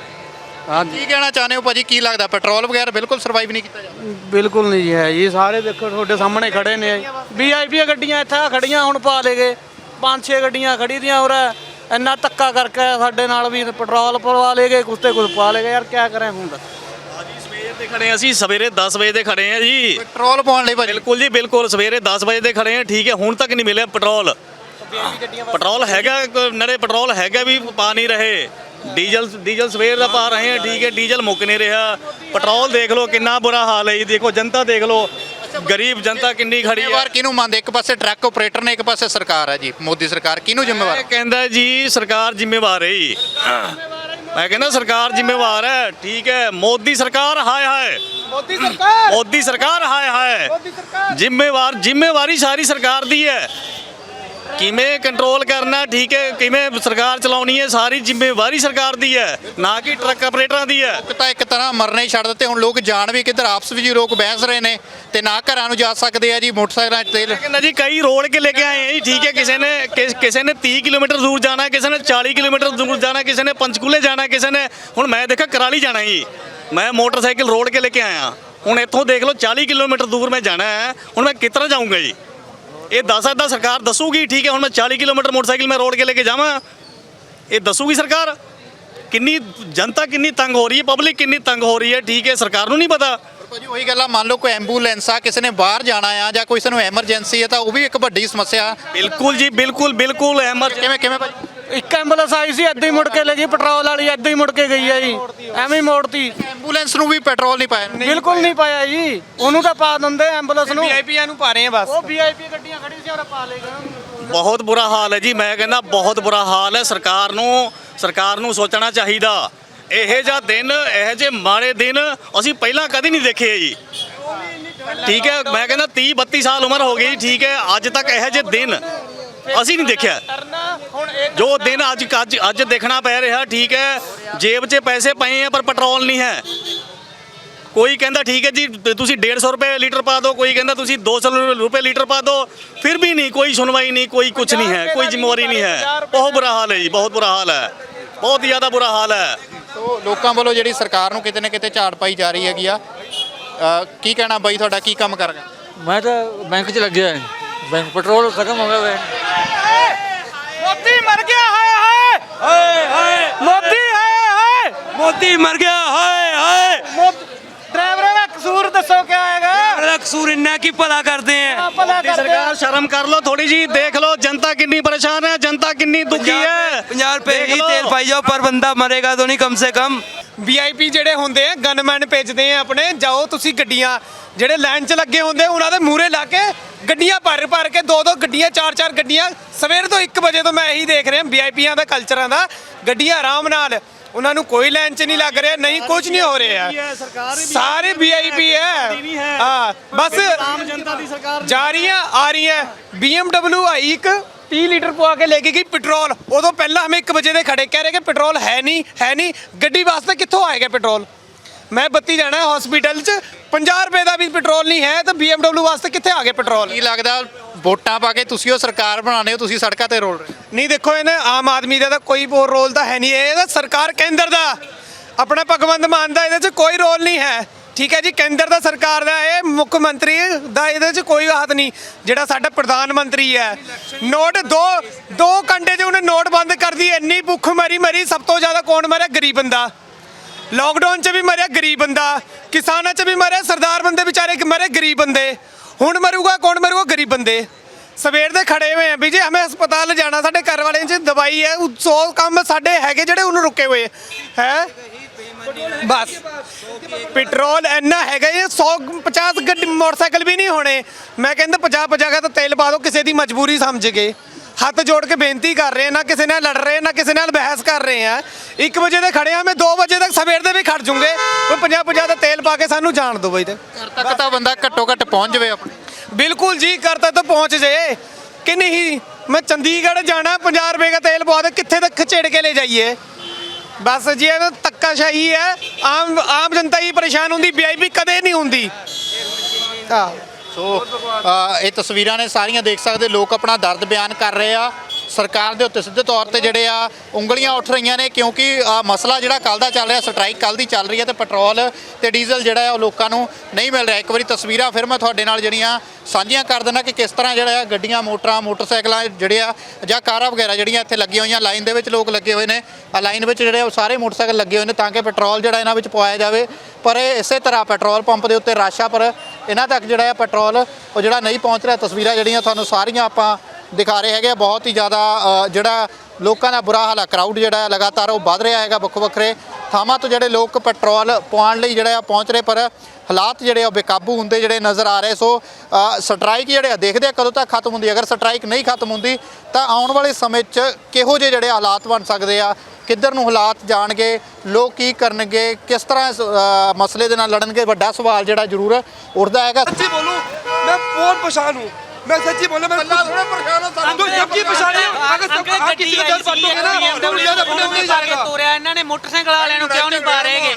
ਹਾਂਜੀ। ਕੀ ਕਹਿਣਾ ਚਾਹੁੰਦੇ ਹੋ ਭਾਜੀ ਕੀ ਲੱਗਦਾ? ਪੈਟਰੋਲ ਬਗੈਰ ਬਿਲਕੁਲ ਸਰਵਾਈਵ ਨਹੀਂ ਕੀਤਾ ਜਾਂਦਾ? ਬਿਲਕੁਲ ਨਹੀਂ ਜੀ ਹੈ ਜੀ। ਸਾਰੇ ਦੇਖੋ ਤੁਹਾਡੇ ਸਾਹਮਣੇ ਖੜੇ ਨੇ। ਵੀਆਈਪੀ ਗੱਡੀਆਂ ਇੱਥੇ ਆ ਖੜੀਆਂ ਹੁਣ ਪਾ ਲੇਗੇ ਪੰਜ ਛੇ ਗੱਡੀਆਂ ਖੜੀ ਦੀਆਂ ਹੋਰ ਇੰਨਾ ਧੱਕਾ ਕਰਕੇ ਸਾਡੇ ਨਾਲ ਵੀ ਪੈਟਰੋਲ ਪਵਾ ਲੇਗੇ ਕੁਛ ਤੇ ਕੁਛ ਪਾ ਲੇਗੇ ਯਾਰ ਕੀ ਕਰੇ ਹੁਣ? ਸਵੇਰ ਦੇ ਖੜੇ ਹਾਂ ਅਸੀਂ ਸਵੇਰੇ 10 ਵਜੇ ਦੇ ਖੜੇ ਹਾਂ ਜੀ। ਪੈਟਰੋਲ ਪਾਉਣ ਲਈ ਭਾਜੀ? ਬਿਲਕੁਲ ਜੀ ਬਿਲਕੁਲ। ਸਵੇਰੇ 10 ਵਜੇ ਦੇ ਖੜੇ ਹਾਂ ਠੀਕ ਹੈ। ਹੁਣ ਤੱਕ ਨਹੀਂ ਮਿਲਿਆ ਪੈਟਰੋਲ। ਪੈਟਰੋਲ ਹੈਗਾ ਕ- ਨਰੇ ਪੈਟਰੋਲ ਹੈਗਾ ਵੀ ਪਾ ਨਹੀਂ ਰਹੇ। ਡੀਜ਼ਲ ਡੀਜ਼ਲ ਸਵੇਰ ਦਾ ਪਾ ਰਹੇ ਹਾਂ ਠੀਕ ਹੈ ਡੀਜ਼ਲ ਮੁੱਕ ਨਹੀਂ ਰਿਹਾ। ਪੈਟਰੋਲ ਦੇਖ ਲਓ ਕਿੰਨਾ ਬੁਰਾ ਹਾਲ ਹੈ ਜੀ। ਦੇਖੋ ਜਨਤਾ ਦੇਖ ਲਓ ਗਰੀਬ ਜਨਤਾ ਕਿੰਨੀ ਖੜੀ ਹੈ। ਜ਼ਿੰਮੇਵਾਰ ਕਿਹਨੂੰ ਮੰਨਦੇ? ਇੱਕ ਪਾਸੇ ਟਰੱਕ ਆਪਰੇਟਰ ਨੇ ਇੱਕ ਪਾਸੇ ਸਰਕਾਰ ਹੈ ਜੀ ਮੋਦੀ ਸਰਕਾਰ। ਕਿਹਨੂੰ ਜ਼ਿੰਮੇਵਾਰ? ਇਹ ਕਹਿੰਦਾ ਜੀ ਸਰਕਾਰ ਜ਼ਿੰਮੇਵਾਰ ਹੈ ਜੀ। ਮੈਂ ਕਹਿੰਦਾ ਸਰਕਾਰ ਜ਼ਿੰਮੇਵਾਰ ਹੈ ਠੀਕ ਹੈ। ਮੋਦੀ ਸਰਕਾਰ ਹਾਏ ਹਾਏ। ਮੋਦੀ ਸਰਕਾਰ। ਮੋਦੀ ਸਰਕਾਰ ਹਾਏ ਹਾਏ। ਮੋਦੀ ਸਰਕਾਰ। ਜ਼ਿੰਮੇਵਾਰ ਜ਼ਿੰਮੇਵਾਰੀ ਸਾਰੀ ਸਰਕਾਰ ਦੀ ਹੈ। ਕਿਵੇਂ ਕੰਟਰੋਲ ਕਰਨਾ ਠੀਕ ਹੈ ਕਿਵੇਂ ਸਰਕਾਰ ਚਲਾਉਣੀ ਹੈ ਸਾਰੀ ਜ਼ਿੰਮੇਵਾਰੀ ਸਰਕਾਰ ਦੀ ਹੈ ਨਾ ਕਿ ਟਰੱਕ ਆਪਰੇਟਰਾਂ ਦੀ ਹੈ। ਇੱਕ ਤਾਂ ਇੱਕ ਤਰ੍ਹਾਂ ਮਰਨੇ ਹੀ ਛੱਡ ਦਿੱਤੇ ਹੁਣ ਲੋਕ ਜਾਣ ਵੀ ਕਿੱਧਰ ਆਪਸ ਵਿੱਚ ਹੀ ਲੋਕ ਬਹਿਸ ਰਹੇ ਨੇ ਤੇ ਨਾ ਘਰਾਂ ਨੂੰ ਜਾ ਸਕਦੇ ਆ ਜੀ ਮੋਟਰਸਾਈਕਲਾਂ ਮੈਂ ਕਹਿੰਦਾ ਜੀ ਕਈ ਰੋਡ ਕੇ ਲੈ ਕੇ ਆਏ ਹੈ ਜੀ ਠੀਕ ਹੈ ਕਿਸੇ ਨੇ ਕਿਸ- ਕਿਸੇ ਨੇ 30 ਕਿਲੋਮੀਟਰ ਦੂਰ ਜਾਣਾ ਕਿਸੇ ਨੇ 40 ਕਿਲੋਮੀਟਰ ਦੂਰ ਜਾਣਾ ਕਿਸੇ ਨੇ ਪੰਚਕੂਲੇ ਜਾਣਾ ਕਿਸੇ ਨੇ ਹੁਣ ਮੈਂ ਦੇਖਿਆ ਕਰਾਲੀ ਜਾਣਾ ਜੀ ਮੈਂ ਮੋਟਰਸਾਈਕਲ ਰੋਡ ਕੇ ਲੈ ਕੇ ਆਇਆ ਹੁਣ ਇੱਥੋਂ ਦੇਖ ਲਓ 40 ਕਿਲੋਮੀਟਰ ਦੂਰ ਮੈਂ ਜਾਣਾ ਹੈ ਹੁਣ ਮੈਂ ਤਰ੍ਹਾਂ ਜਾਊਂਗਾ ਜੀ? ਇਹ ਦੱਸ ਸਕਦਾ ਸਰਕਾਰ ਦੱਸੂਗੀ ਠੀਕ ਹੈ ਹੁਣ ਮੈਂ 40 ਕਿਲੋਮੀਟਰ ਮੋਟਰਸਾਈਕਲ ਮੈਂ ਰੋਡ ਕੇ ਲੈ ਕੇ ਜਾਵਾਂ। ਇਹ ਦੱਸੂਗੀ ਸਰਕਾਰ? ਕਿੰਨੀ ਜਨਤਾ ਕਿੰਨੀ ਤੰਗ ਹੋ ਰਹੀ ਹੈ ਪਬਲਿਕ ਕਿੰਨੀ ਤੰਗ ਹੋ ਰਹੀ ਹੈ ਠੀਕ ਹੈ ਸਰਕਾਰ ਨੂੰ ਨਹੀਂ ਪਤਾ। ਭਾਜੀ ਉਹੀ ਗੱਲ ਮੰਨ ਲਓ ਕੋਈ ਐਂਬੂਲੈਂਸ ਆ ਕਿਸੇ ਨੇ ਬਾਹਰ ਜਾਣਾ ਆ ਜਾਂ ਕੋਈ ਨੂੰ ਐਮਰਜੈਂਸੀ ਹੈ ਤਾਂ ਉਹ ਵੀ ਇੱਕ ਵੱਡੀ ਸਮੱਸਿਆ। ਬਿਲਕੁਲ ਜੀ ਬਿਲਕੁਲ ਬਿਲਕੁਲ ਅਹਿਮਦ ਕਿਵੇਂ ਕਿਵੇਂ ਭਾਜੀ? ਇੱਕ ਐਂਬੂਲੈਂਸ ਆਈ ਸੀ ਏਦਾਂ ਹੀ ਮੁੜ ਕੇ ਲੈ ਗਈ ਪੈਟਰੋਲ ਵਾਲੀ ਏਦਾਂ ਹੀ ਮੁੜ ਕੇ ਗਈ ਆ ਜੀ। ਐਵੇਂ ਹੀ ਮੋੜਤੀ। ਐਂਬੂਲੈਂਸ ਨੂੰ ਵੀ ਪੈਟਰੋਲ ਨਹੀਂ ਪਾਇਆ। ਬਿਲਕੁਲ ਨਹੀਂ ਪਾਇਆ ਜੀ। ਉਹਨੂੰ ਤਾਂ ਪਾ ਦਿੰਦੇ ਐਂਬੂਲੈਂਸ ਨੂੰ। ਵੀਆਈਪੀਆਂ ਨੂੰ ਪਾ ਰਹੇ ਆ ਬਸ। ਉਹ ਵੀਆਈਪੀ ਗੱਡੀਆਂ ਖੜੀ ਸੀ ਉਹ ਪਾ ਲੇ ਗਏ ਬਹੁਤ ਬੁਰਾ ਹਾਲ ਹੈ ਜੀ ਮੈਂ ਕਹਿੰਦਾ ਬਹੁਤ ਬੁਰਾ ਹਾਲ ਹੈ। ਸਰਕਾਰ ਨੂੰ ਸਰਕਾਰ ਨੂੰ ਸੋਚਣਾ ਚਾਹੀਦਾ। ਇਹ ਜਿਹਾ ਦਿਨ ਇਹ ਜਿਹੇ ਮਾੜੇ ਦਿਨ ਅਸੀਂ ਪਹਿਲਾਂ ਕਦੀ ਨਹੀਂ ਦੇਖੇ ਜੀ। ਠੀਕ ਹੈ ਮੈਂ ਕਹਿੰਦਾ 30 32 ਸਾਲ ਉਮਰ ਹੋ ਗਈ ਠੀਕ ਹੈ ਅੱਜ ਤੱਕ ਇਹ ਜਿਹੇ ਦਿਨ ਅਸੀਂ ਨਹੀਂ ਦੇਖਿਆ। ਜੋ ਦਿਨ ਅੱਜ ਅੱਜ ਅੱਜ ਦੇਖਣਾ ਪੈ ਰਿਹਾ ਠੀਕ ਹੈ। ਜੇਬ 'ਚ ਪੈਸੇ ਪਏ ਆ ਪਰ ਪੈਟਰੋਲ ਨਹੀਂ ਹੈ। ਕੋਈ ਕਹਿੰਦਾ ਠੀਕ ਹੈ ਜੀ ਤ- ਤੁਸੀਂ 150 ਰੁਪਏ ਲੀਟਰ ਪਾ ਦਿਓ। ਕੋਈ ਕਹਿੰਦਾ ਤੁਸੀਂ 200 ਰੁਪਏ ਲੀਟਰ ਪਾ ਦਿਓ। ਫਿਰ ਵੀ ਨਹੀਂ ਕੋਈ ਸੁਣਵਾਈ ਨਹੀਂ ਕੋਈ ਕੁਝ ਨਹੀਂ ਹੈ ਕੋਈ ਜ਼ਿੰਮੇਵਾਰੀ ਨਹੀਂ ਹੈ। ਬਹੁਤ ਬੁਰਾ ਹਾਲ ਹੈ ਜੀ ਬਹੁਤ ਬੁਰਾ ਹਾਲ ਹੈ। ਬਹੁਤ ਜ਼ਿਆਦਾ ਬੁਰਾ ਹਾਲ ਹੈ। ਸੋ ਲੋਕਾਂ ਵੱਲੋਂ ਜਿਹੜੀ ਸਰਕਾਰ ਨੂੰ ਕਿਤੇ ਨਾ ਕਿਤੇ ਝਾੜ ਪਾਈ ਜਾ ਰਹੀ ਹੈਗੀ ਆ ਕੀ ਕਹਿਣਾ ਬਾਈ ਤੁਹਾਡਾ ਕੀ ਕੰਮ ਕਰਗਾ ਮੈਂ ਤਾਂ ਬੈਂਕ 'ਚ ਲੱਗਿਆ ਬੈਂਕ ਪੈਟਰੋਲ ਖਤਮ ਹੋ ਗਿਆ ਵੇ। ਮੋਦੀ ਮਰ ਗਿਆ ਹਾਏ ਹਾਏ। ਹਾਏ ਹਾਏ। ਮੋਦੀ ਹਾਏ ਹਾਏ। ਮੋਦੀ ਮਰ ਗਿਆ ਹਾਏ ਕਸੂਰ ਦੱਸੋ ਕਿਆ ਹੈਗਾ? ਮੇਰਾ ਕਸੂਰ ਇੰਨਾ ਕੀ ਭਲਾ ਕਰਦੇ ਆ? ਭਲਾ ਮੋਦੀ ਸਰਕਾਰ ਸ਼ਰਮ ਕਰ ਲਓ ਥੋੜੀ ਜੀ ਦੇਖ ਲਓ ਜਨਤਾ ਕਿੰਨੀ ਪਰੇਸ਼ਾਨ ਹੈ ਜਨਤਾ ਕਿੰਨੀ ਦੁਖੀ ਹੈ। 50 ਰੁਪਏ ਦੇਖ ਹੀ ਲਓ। ਤੇਲ ਪਾਈ ਜਾਓ ਪਰ ਬੰਦਾ ਮਰੇਗਾ ਤਾਂ ਨਹੀਂ ਕਮ ਸੇ ਕਮ। ਵੀਆਈਪੀ ਜਿਹੜੇ ਹੁੰਦੇ ਆ ਗਨਮੈਨ ਭੇਜਦੇ ਆ ਆਪਣੇ ਜਾਓ ਤੁਸੀਂ ਗੱਡੀਆਂ। ਜਿਹੜੇ ਲਾਈਨ 'ਚ ਲੱਗੇ ਹੁੰਦੇ ਉਹਨਾਂ ਦੇ ਮੂਹਰੇ ਲਾ ਕੇ ਗੱਡੀਆਂ ਭਰ ਭਰ ਕੇ ਦੋ ਦੋ ਗੱਡੀਆਂ ਚਾਰ ਚਾਰ ਗੱਡੀਆਂ। ਸਵੇਰ ਤੋਂ 1 ਵਜੇ ਤੋਂ ਮੈਂ ਇਹੀ ਦੇਖ ਰਿਹਾ ਵੀਆਈਪੀਆਂ ਦਾ ਕਲਚਰਾਂ ਦਾ। ਗੱਡੀਆਂ ਆਰਾਮ ਨਾਲ ਉਹਨਾਂ ਨੂੰ ਕੋਈ ਲਾਈਨ 'ਚ ਨਹੀਂ ਲੱਗ ਰਿਹਾ ਨਹੀਂ ਕੁਝ ਨਹੀਂ ਹੋ ਰਿਹਾ। ਸਾਰੇ ਵੀਆਈਪੀ ਹੈ ਹਾਂ। ਬਸ ਆਮ ਜਨਤਾ ਦੀ ਸਰਕਾਰ ਜਾ ਰਹੀਆਂ ਆ ਰਹੀਆਂ। BMW ਆਈ ਇੱਕ 30 ਲੀਟਰ ਪਵਾ ਕੇ ਲੈ ਕੇ ਗਈ ਪੈਟਰੋਲ। ਉਦੋਂ ਪਹਿਲਾਂ ਹਮੇ 1 ਵਜੇ ਦੇ ਖੜੇ ਕਹਿ ਰਹੇ ਕਿ ਪੈਟਰੋਲ ਹੈ ਨਹੀਂ ਹੈ ਨਹੀਂ। ਗੱਡੀ ਵਾਸਤੇ ਕਿੱਥੋਂ ਆਏਗਾ ਪੈਟਰੋਲ? ਮੈਂ ਬੱਤੀ ਜਾਣਾ ਹਸਪੀਟਲ 'ਚ। 50 ਰੁਪਏ ਦਾ ਵੀ ਪੈਟਰੋਲ ਨਹੀਂ ਹੈ ਤਾਂ BMW ਵਾਸਤੇ ਕਿੱਥੇ ਆ ਗਿਆ ਪੈਟਰੋਲ ਕੀ ਲੱਗਦਾ ਵੋਟਾਂ ਪਾ ਕੇ ਤੁਸੀਂ ਉਹ ਸਰਕਾਰ ਬਣਾਉਂਦੇ ਹੋ ਤੁਸੀਂ ਸੜਕਾਂ ਤੇ ਰੋਲ ਰਹੇ ਹੋ। ਨਹੀਂ ਦੇਖੋ ਇਹਨੇ ਆਮ ਆਦਮੀ ਦਾ ਤਾਂ ਕੋਈ ਹੋਰ ਰੋਲ ਤਾਂ ਹੈ ਨਹੀਂ। ਇਹ ਤਾਂ ਸਰਕਾਰ ਕੇਂਦਰ ਦਾ। ਆਪਣਾ ਭਗਵੰਤ ਮਾਨ ਦਾ ਇਹਦੇ 'ਚ ਕੋਈ ਰੋਲ ਨਹੀਂ ਹੈ। ਠੀਕ ਹੈ ਜੀ ਕੇਂਦਰ ਦਾ ਸਰਕਾਰ ਦਾ ਇਹ ਮੁੱਖ ਮੰਤਰੀ ਦਾ ਇਹਦੇ 'ਚ ਕੋਈ ਹੱਥ ਨਹੀਂ। ਜਿਹੜਾ ਸਾਡਾ ਪ੍ਰਧਾਨ ਮੰਤਰੀ ਹੈ। ਨੋਟ ਦੋ ਦੋ ਘੰਟੇ 'ਚ ਉਹਨੇ ਨੋਟ ਬੰਦ ਕਰ ਦੀ ਇੰਨੀ ਭੁੱਖ ਮਰੀ ਮਰੀ ਸਭ ਤੋਂ ਜ਼ਿਆਦਾ ਕੌਣ ਮਰਿਆ? ਗਰੀਬ ਬੰਦਾ। ਲੋਕਡਾਊਨ 'ਚ ਵੀ ਮਰਿਆ ਗਰੀਬ ਬੰਦਾ, ਕਿਸਾਨਾਂ 'ਚ ਵੀ ਮਰਿਆ, ਸਰਦਾਰ ਬੰਦੇ ਵਿਚਾਰੇ ਮਰੇ ਗਰੀਬ ਬੰਦੇ। ਹੁਣ ਮਰੂਗਾ, ਕੌਣ ਮਰੂਗਾ? ਗਰੀਬ ਬੰਦੇ। ਸਵੇਰ ਦੇ ਖੜੇ ਹੋਏ ਆ ਵੀ ਜੇ, ਹਮੇ ਹਸਪਤਾਲ ਜਾਣਾ, ਸਾਡੇ ਘਰ ਵਾਲਿਆਂ 'ਚ ਦਵਾਈ ਹੈ 100 ਕੰਮ ਸਾਡੇ ਹੈਗੇ ਜਿਹੜੇ ਉਹਨੂੰ ਰੁਕੇ ਹੋਏ ਹੈ? ਬਸ। ਪੈਟਰੋਲ ਇੰਨਾ ਹੈਗਾ ਇਹ 100 50 ਗੱਡੀ, ਮੋਟਰਸਾਈਕਲ ਵੀ ਨਹੀਂ ਹੋਣੇ। ਮੈਂ ਕਹਿੰਦਾ 50 50 ਤਾਂ ਤੇਲ ਪਾ ਦਿਓ, ਕਿਸੇ ਦੀ ਮਜਬੂਰੀ ਸਮਝ ਗਏ। ਹੱਥ ਜੋੜ ਕੇ ਬੇਨਤੀ ਕਰ ਰਹੇ ਨਾ ਕਿਸੇ ਨਾਲ ਲੜ ਰਹੇ ਨਾ ਕਿਸੇ ਨਾਲ ਬਹਿਸ ਕਰ ਰਹੇ ਆ 1 ਵਜੇ ਦੇ ਖੜੇ ਆ ਮੈਂ 2 ਵਜੇ ਤੱਕ ਸਵੇਰ ਦੇ ਵੀ ਖੜ ਜੂਗੇ। ਕੋਈ 50 50 ਦਾ ਤੇਲ ਪਾ ਕੇ ਸਾਨੂੰ ਜਾਣ ਦੋ ਬਾਈ ਤੇ। ਘਰ ਤੱਕ ਬੰਦਾ ਘੱਟੋ ਘੱਟ ਪਹੁੰਚ ਜਾਵੇ ਆਪਣੇ। ਬਿਲਕੁਲ ਜੀ ਕਰਤਾ ਤਾਂ ਪਹੁੰਚ ਜੇ। ਕਿ ਨਹੀਂ ਮੈਂ ਚੰਡੀਗੜ੍ਹ ਜਾਣਾ 50 ਰੁਪਏ ਦਾ ਤੇਲ ਪਵਾ ਦੇ ਕਿੱਥੇ ਤੱਕ ਖਿਚੜ ਕੇ ਲੈ ਜਾਈਏ? ਬਸ ਜੀ ਇਹ ਤੱਕਾਸ਼ਾਹੀ ਹੈ। ਆਮ ਆਮ ਜਨਤਾ ਹੀ ਪਰੇਸ਼ਾਨ ਹੁੰਦੀ ਵੀਆਈਪੀ ਕਦੇ ਨਹੀਂ ਹੁੰਦੀ। ਹਾਂ ਸੋ ਅ, ਇਹ ਤਸਵੀਰਾਂ ਨੇ ਸਾਰੀਆਂ ਦੇਖ ਸਕਦੇ ਲੋਕ ਆਪਣਾ ਦਰਦ ਬਿਆਨ ਕਰ ਰਹੇ ਆ। ਸਰਕਾਰ ਦੇ ਉੱਤੇ ਸਿੱਧੇ ਤੌਰ ਤੇ ਜਿਹੜੇ ਆ ਉਂਗਲੀਆਂ ਉੱਠ ਰਹੀਆਂ ਨੇ ਕਿਉਂਕਿ ਮਸਲਾ ਜਿਹੜਾ ਕੱਲ ਦਾ ਚੱਲ ਰਿਹਾ, ਸਟ੍ਰਾਈਕ ਕੱਲ ਦੀ ਚੱਲ ਰਹੀ ਹੈ ਤੇ ਪੈਟਰੋਲ ਤੇ ਡੀਜ਼ਲ ਜਿਹੜਾ ਹੈ ਉਹ ਲੋਕਾਂ ਨੂੰ ਨਹੀਂ ਮਿਲ ਰਿਹਾ। ਇੱਕ ਵਾਰੀ ਤਸਵੀਰਾਂ ਫਿਰ ਮੈਂ ਤੁਹਾਡੇ ਨਾਲ ਜਿਹੜੀਆਂ ਸਾਂਝੀਆਂ ਕਰ ਦਿੰਦਾ ਕਿ ਕਿਸ ਤਰ੍ਹਾਂ ਜਿਹੜਾ ਹੈ ਗੱਡੀਆਂ, ਮੋਟਰਾਂ, ਮੋਟਰਸਾਈਕਲਾਂ ਜਿਹੜੇ ਆ ਜਾਂ ਕਾਰਾਂ ਵਗੈਰਾ ਜਿਹੜੀਆਂ ਇੱਥੇ ਲੱਗੀਆਂ ਹੋਈਆਂ, ਲਾਈਨ ਦੇ ਵਿੱਚ ਲੋਕ ਲੱਗੇ ਹੋਏ ਨੇ। ਆ ਲਾਈਨ ਵਿੱਚ ਜਿਹੜੇ ਆ ਉਹ ਸਾਰੇ ਮੋਟਰਸਾਈਕਲ ਲੱਗੇ ਹੋਏ ਨੇ ਤਾਂ ਕਿ ਪੈਟਰੋਲ ਜਿਹੜਾ ਇਹਨਾਂ ਵਿੱਚ ਪਵਾਇਆ ਜਾਵੇ। ਪਰ ਇਹ ਇਸੇ ਤਰ੍ਹਾਂ ਪੈਟਰੋਲ ਪੰਪ ਦੇ ਉੱਤੇ ਰਸ਼ ਆ, ਪਰ ਇਹਨਾਂ ਤੱਕ ਜਿਹੜਾ ਹੈ ਪੈਟਰੋਲ ਉਹ ਜਿਹੜਾ ਨਹੀਂ ਪਹੁੰਚ ਰਿਹਾ। ਤਸਵੀਰਾਂ ਜਿਹੜੀਆਂ ਤੁਹਾਨੂੰ ਸਾਰੀਆਂ ਆਪਾਂ ਦਿਖਾ ਰਹੇ ਹੈਗੇ ਬਹੁਤ ਹੀ ਜ਼ਿਆਦਾ ਜਿਹੜਾ ਲੋਕਾਂ ਦਾ ਬੁਰਾ ਹਾਲ ਆ ਕਰਾਊਡ ਜਿਹੜਾ ਹੈ ਲਗਾਤਾਰ ਉਹ ਵੱਧ ਰਿਹਾ ਹੈਗਾ ਵੱਖੋ ਵੱਖਰੇ ਥਾਵਾਂ ਤੋਂ ਜਿਹੜੇ ਲੋਕ ਪੈਟਰੋਲ ਪਾਉਣ ਲਈ ਜਿਹੜਾ ਆ ਪਹੁੰਚ ਰਹੇ, ਪਰ ਹਾਲਾਤ ਜਿਹੜੇ ਆ ਬੇਕਾਬੂ ਹੁੰਦੇ ਜਿਹੜੇ ਨਜ਼ਰ ਆ ਰਹੇ, ਸੋ ਸਟ੍ਰਾਈਕ ਜਿਹੜੇ ਆ ਦੇਖਦੇ ਆ ਕਦੋਂ ਤੱਕ ਖਤਮ ਹੁੰਦੀ, ਅਗਰ ਸਟ੍ਰਾਈਕ ਨਹੀਂ ਖਤਮ ਹੁੰਦੀ, ਤਾਂ ਆਉਣ ਵਾਲੇ ਸਮੇਂ 'ਚ ਕਿਹੋ ਜਿਹੇ ਜਿਹੜੇ ਹਾਲਾਤ ਬਣ ਸਕਦੇ ਆ, ਕਿੱਧਰ ਨੂੰ ਹਾਲਾਤ ਜਾਣਗੇ, ਲੋਕ ਕੀ ਕਰਨਗੇ, ਕਿਸ ਤਰ੍ਹਾਂ ਇਸ ਮਸਲੇ ਦੇ ਨਾਲ ਲੜਨਗੇ, ਵੱਡਾ ਸਵਾਲ ਜਿਹੜਾ ਜ਼ਰੂਰ ਉੱਠਦਾ ਹੈਗਾ। ਸੱਚੀ ਬੋਲੂ, ਮੈਂ ਬਹੁਤ ਪਰੇਸ਼ਾਨ ਹੂੰ। ਮੈਂ ਸੱਚੀ ਬੋਲਾਂ ਮੈਂ ਅੱਲਾ ਥੋੜਾ ਪਰੇਸ਼ਾਨ ਸਾਨੂੰ। ਤੂੰ ਸਭ ਕੀ ਪਛਾਣੇ ਅਗਰ ਸਭ ਆ ਕਿਸੇ ਦਾ ਜਦ ਨਾ ਉਹਨਾਂ ਨੂੰ ਜ਼ਿਆਦਾ ਬੰਦੇ ਨਹੀਂ ਜਾਣੇਗਾ ਤੋਰਿਆ ਇਹਨਾਂ ਨੇ ਮੋਟਰਸਾਈਕਲ ਵਾਲਿਆਂ ਨੂੰ ਕਿਉਂ ਨਹੀਂ ਮਾਰੇਗੇ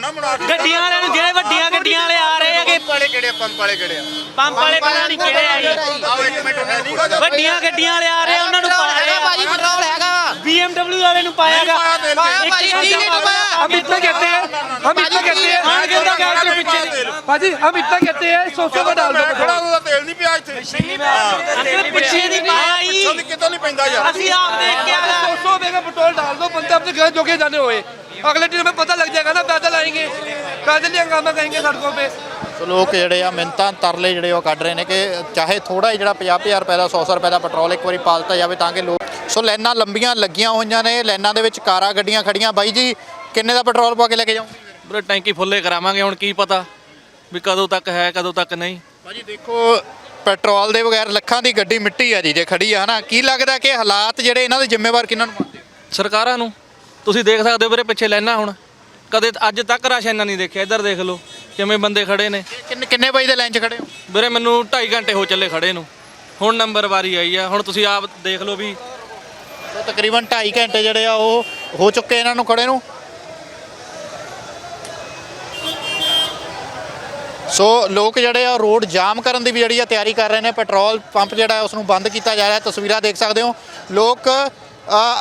ਗੱਡੀਆਂ ਵਾਲਿਆਂ ਨੂੰ ਜਿਹੜੇ ਵੱਡੀਆਂ ਗੱਡੀਆਂ ਵਾਲੇ ਆ ਰਹੇ ਹੈਗੇ। ਵਾਲੇ ਕਿਹੜੇ ਪੰਪ ਵਾਲੇ ਕਿਹੜੇ ਆ? ਪੰਪ ਵਾਲੇ ਪਤਾ ਨਹੀਂ ਕਿਹੜੇ ਆ ਜੀ। ਵੱਡੀਆਂ ਗੱਡੀਆਂ ਵਾਲੇ ਆ ਰਹੇ ਉਹਨਾਂ ਨੂੰ ਪਾ ਰਹੇ ਆ। ਭਾਜੀ ਪੈਟਰੋਲ ਹੈਗਾ BMW ਵਾਲੇ ਨੂੰ ਪਾਇਆਗਾ ਪਾਇਆ ਭਾਜੀ 30 ਲੀਟਰ ਪਾਇਆ हम इतना कहते हैं हम इतना कहते हैं ਆਣ ਕੇ ਤਾਂ ਗੱਲ ਤੇ ਪਿੱਛੇ ਦੀ भाजी हम इतना कहते हैं सौ सौ का डाल दो ਖੜਾ ਉਹਦਾ ਤੇਲ ਨਹੀਂ ਪਿਆ ਇੱਥੇ ਅੰਕਲ ਪਿੱਛੇ ਦੀ ਪਾਇਆ ਹੀ ਕਿਤੋਂ ਨਹੀਂ ਪੈਂਦਾ ਯਾਰ ਅਸੀਂ ਆਪ ਦੇਖ ਕੇ ਆ ਗਏ सौ सौ रुपए का पेट्रोल डाल दो बंदे अपने घर जो के जाने हुए अगले दिन में पता लग जाएगा ना पैदल आएंगे पैदल ही हंगामा करेंगे सड़कों पे ਸੋ ਲੋਕ ਜਿਹੜੇ ਆ ਮਿੰਤਾਂ ਤਰਲੇ ਜਿਹੜੇ ਉਹ ਕੱਢ ਰਹੇ ਨੇ ਕਿ ਚਾਹੇ ਥੋੜਾ ਹੀ ਜਿਹੜਾ 50000 ਰੁਪਏ ਦਾ 100 ਰੁਪਏ ਦਾ ਪੈਟਰੋਲ ਇੱਕ ਵਾਰੀ ਪਾ ਦਿੱਤਾ ਜਾਵੇ ਤਾਂ ਕਿ ਲੋਕ ਸੋ ਲਾਈਨਾਂ ਲੰਬੀਆਂ ਲੱਗੀਆਂ ਹੋਈਆਂ ਨੇ ਲਾਈਨਾਂ ਦੇ ਵਿੱਚ ਕਾਰਾਂ ਗੱਡੀਆਂ ਖੜੀਆਂ। ਬਾਈ ਜੀ ਕਿੰਨੇ ਦਾ ਪੈਟਰੋਲ ਪਾ ਕੇ ਲੈ ਕੇ ਜਾਓਗੇ? ਵੀਰੇ ਟੈਂਕੀ ਫੁੱਲੇ ਕਰਾਵਾਂਗੇ ਹੁਣ ਕੀ ਪਤਾ ਵੀ ਕਦੋਂ ਤੱਕ ਹੈ ਕਦੋਂ ਤੱਕ ਨਹੀਂ। ਭਾਜੀ ਦੇਖੋ ਪੈਟਰੋਲ ਦੇ ਬਗੈਰ ਲੱਖਾਂ ਦੀ ਗੱਡੀ ਮਿੱਟੀ ਆ ਜੀ ਜੇ ਖੜੀ ਆ ਹਨਾ। ਕੀ ਲੱਗਦਾ ਕਿ ਹਾਲਾਤ ਜਿਹੜੇ ਇਹਨਾਂ ਦੇ ਜ਼ਿੰਮੇਵਾਰ ਕਿਹਨਾਂ ਨੂੰ ਮੰਨਦੇ? ਸਰਕਾਰਾਂ ਨੂੰ। ਤੁਸੀਂ ਦੇਖ ਸਕਦੇ ਹੋ ਵੀਰੇ ਪਿੱਛੇ ਲੈਣਾ ਹੁਣ। ਕਦੇ ਅੱਜ ਤੱਕ ਰਸ਼ ਇੰਨਾ ਨਹੀਂ ਦੇਖਿਆ ਇੱਧਰ ਦੇਖ ਲਓ ਕਿਵੇਂ ਬੰਦੇ ਖੜੇ ਨੇ। ਕਿੰਨੇ ਕਿੰਨੇ ਵਜੇ ਦੇ ਲਾਈਨ 'ਚ ਖੜੇ ਹੋ? ਵੀਰੇ ਮੈਨੂੰ 2.5 ਘੰਟੇ ਹੋ ਚੱਲੇ ਖੜੇ ਨੂੰ। ਹੁਣ ਨੰਬਰ ਵਾਰੀ ਆਈ ਆ। ਹੁਣ ਤੁਸੀਂ ਆਪ ਦੇਖ ਲਓ ਵੀ ਸੋ ਤਕਰੀਬਨ 2.5 ਘੰਟੇ ਜਿਹੜੇ ਆ ਉਹ ਹੋ ਚੁੱਕੇ ਇਹਨਾਂ ਨੂੰ ਖੜੇ ਨੂੰ। ਸੋ ਲੋਕ ਜਿਹੜੇ ਆ ਰੋਡ ਜਾਮ ਕਰਨ ਦੀ ਵੀ ਜਿਹੜੀ ਆ ਤਿਆਰੀ ਕਰ ਰਹੇ ਨੇ, ਪੈਟਰੋਲ ਪੰਪ ਜਿਹੜਾ ਹੈ ਉਸ ਨੂੰ ਬੰਦ ਕੀਤਾ ਜਾ ਰਿਹਾ ਤਸਵੀਰਾਂ ਦੇਖ ਸਕਦੇ ਹੋ। ਲੋਕ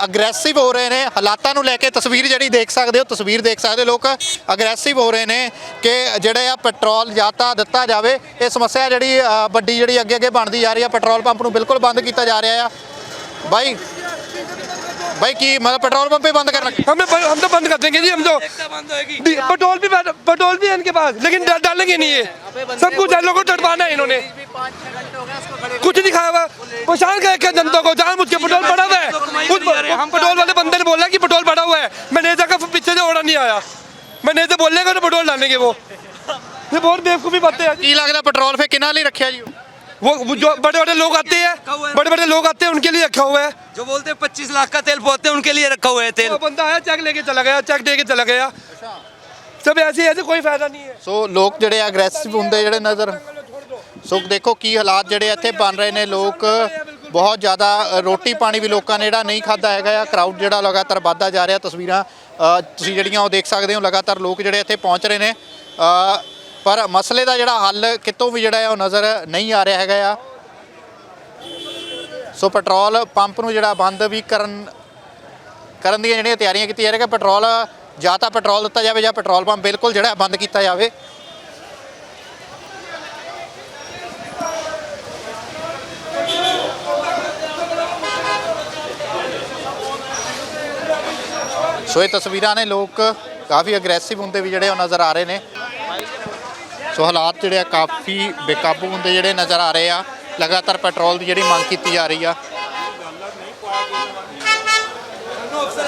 ਅਗਰੈਸਿਵ ਹੋ ਰਹੇ ਨੇ। ਹਾਲਾਤਾਂ ਨੂੰ ਲੈ ਕੇ ਤਸਵੀਰ ਜਿਹੜੀ ਦੇਖ ਸਕਦੇ ਹੋ, ਤਸਵੀਰ ਦੇਖ ਸਕਦੇ ਹੋ ਲੋਕ ਅਗਰੈਸਿਵ ਹੋ ਰਹੇ ਨੇ ਕਿ ਜਿਹੜੇ ਆ ਪੈਟਰੋਲ ਜਾਂ ਤਾਂ ਦਿੱਤਾ ਜਾਵੇ। ਇਹ ਸਮੱਸਿਆ ਜਿਹੜੀ ਵੱਡੀ ਜਿਹੜੀ ਅੱਗੇ ਅੱਗੇ ਬਣਦੀ ਜਾ ਰਹੀ ਆ। ਪੈਟਰੋਲ ਪੰਪ ਨੂੰ ਬਿਲਕੁਲ ਬੰਦ ਕੀਤਾ ਜਾ ਰਿਹਾ ਆ। ਬਾਈ भाई की मतलब पेट्रोल पंप भी बंद कर रखे हमें हम तो बंद कर देंगे जी हम तो डी- पेट्रोल भी पेट्रोल भी है इनके पास लेकिन डाल- डालेंगे नहीं ये सब कुछ है लोगों को टटवाना है इन्होंने कुछ नहीं खाया हुआ परेशान कर क्या जनता को जान मुझ के पेट्रोल पड़ा हुआ है उस हम पेट्रोल वाले बंदे ने बोला कि पेट्रोल पड़ा हुआ है मैनेजर का पीछे से ऑर्डर नहीं आया मैनेजर बोलेगा तो पेट्रोल डालेंगे वो ये बहुत बेवकूफ़ी बातें हैं की लगता पेट्रोल फिर किना लिए रखे जी वो वो जो बड़े बड़े लोग आते हैं बड़े बड़े लोग आते हैं उनके लिए रखा हुआ है जो बोलते हैं पच्चीस लाख का तेल पोते हैं उनके लिए रखा हुआ है तेल वो बंदा आया चेक लेके चला गया चेक दे के चला गया सब ऐसे ऐसे कोई फायदा नहीं है ਸੋ ਲੋਕ ਜਿਹੜੇ ਅਗਰੈਸਿਵ ਹੁੰਦੇ ਜਿਹੜੇ ਨਜ਼ਰ ਸੋ ਦੇਖੋ ਕੀ ਹਾਲਾਤ ਜਿਹੜੇ ਇੱਥੇ ਬਣ ਰਹੇ ਨੇ ਲੋਕ ਬਹੁਤ ਜ਼ਿਆਦਾ ਅ, ਰੋਟੀ ਪਾਣੀ ਵੀ ਲੋਕਾਂ ਨੇ ਜਿਹੜਾ ਨਹੀਂ ਖਾਦਾ ਹੈਗਾ ਆ ਕਰਾਊਡ ਜਿਹੜਾ ਲਗਾਤਾਰ ਵੱਧਦਾ ਜਾ ਰਿਹਾ ਤਸਵੀਰਾਂ ਅ, ਤੁਸੀਂ ਜਿਹੜੀਆਂ ਉਹ ਦੇਖ ਸਕਦੇ ਹੋ ਲਗਾਤਾਰ ਲੋਕ ਜਿਹੜੇ ਇੱਥੇ ਪਹੁੰਚ ਰਹੇ ਨੇ ਅ, ਪਰ ਮਸਲੇ ਦਾ ਜਿਹੜਾ ਹੱਲ ਕਿਤੋਂ ਵੀ ਜਿਹੜਾ ਹੈ ਉਹ ਨਜ਼ਰ ਨਹੀਂ ਆ ਰਿਹਾ ਹੈਗਾ ਆ। ਸੋ ਪੈਟਰੋਲ ਪੰਪ ਨੂੰ ਜਿਹੜਾ ਬੰਦ ਵੀ ਕਰਨ ਕਰਨ ਦੀਆਂ ਜਿਹੜੀਆਂ ਤਿਆਰੀਆਂ ਕੀਤੀਆਂ ਜਾ ਰਹੀਆਂ ਕਿ ਪੈਟਰੋਲ ਜਾਂ ਤਾਂ ਪੈਟਰੋਲ ਦਿੱਤਾ ਜਾਵੇ ਜਾਂ ਪੈਟਰੋਲ ਪੰਪ ਬਿਲਕੁਲ ਜਿਹੜਾ ਬੰਦ ਕੀਤਾ ਜਾਵੇ। ਸੋ ਇਹ ਤਸਵੀਰਾਂ ਨੇ ਲੋਕ ਕਾਫੀ ਅਗਰੈਸਿਵ ਹੁੰਦੇ ਵੀ ਜਿਹੜੇ ਉਹ ਨਜ਼ਰ ਆ ਰਹੇ ਨੇ। ਸੋ ਹਾਲਾਤ ਜਿਹੜੇ ਆ ਕਾਫੀ ਬੇਕਾਬੂ ਹੁੰਦੇ ਜਿਹੜੇ ਨਜ਼ਰ ਆ ਰਹੇ ਆ ਲਗਾਤਾਰ ਪੈਟਰੋਲ ਦੀ ਜਿਹੜੀ ਮੰਗ ਕੀਤੀ ਜਾ ਰਹੀ ਆ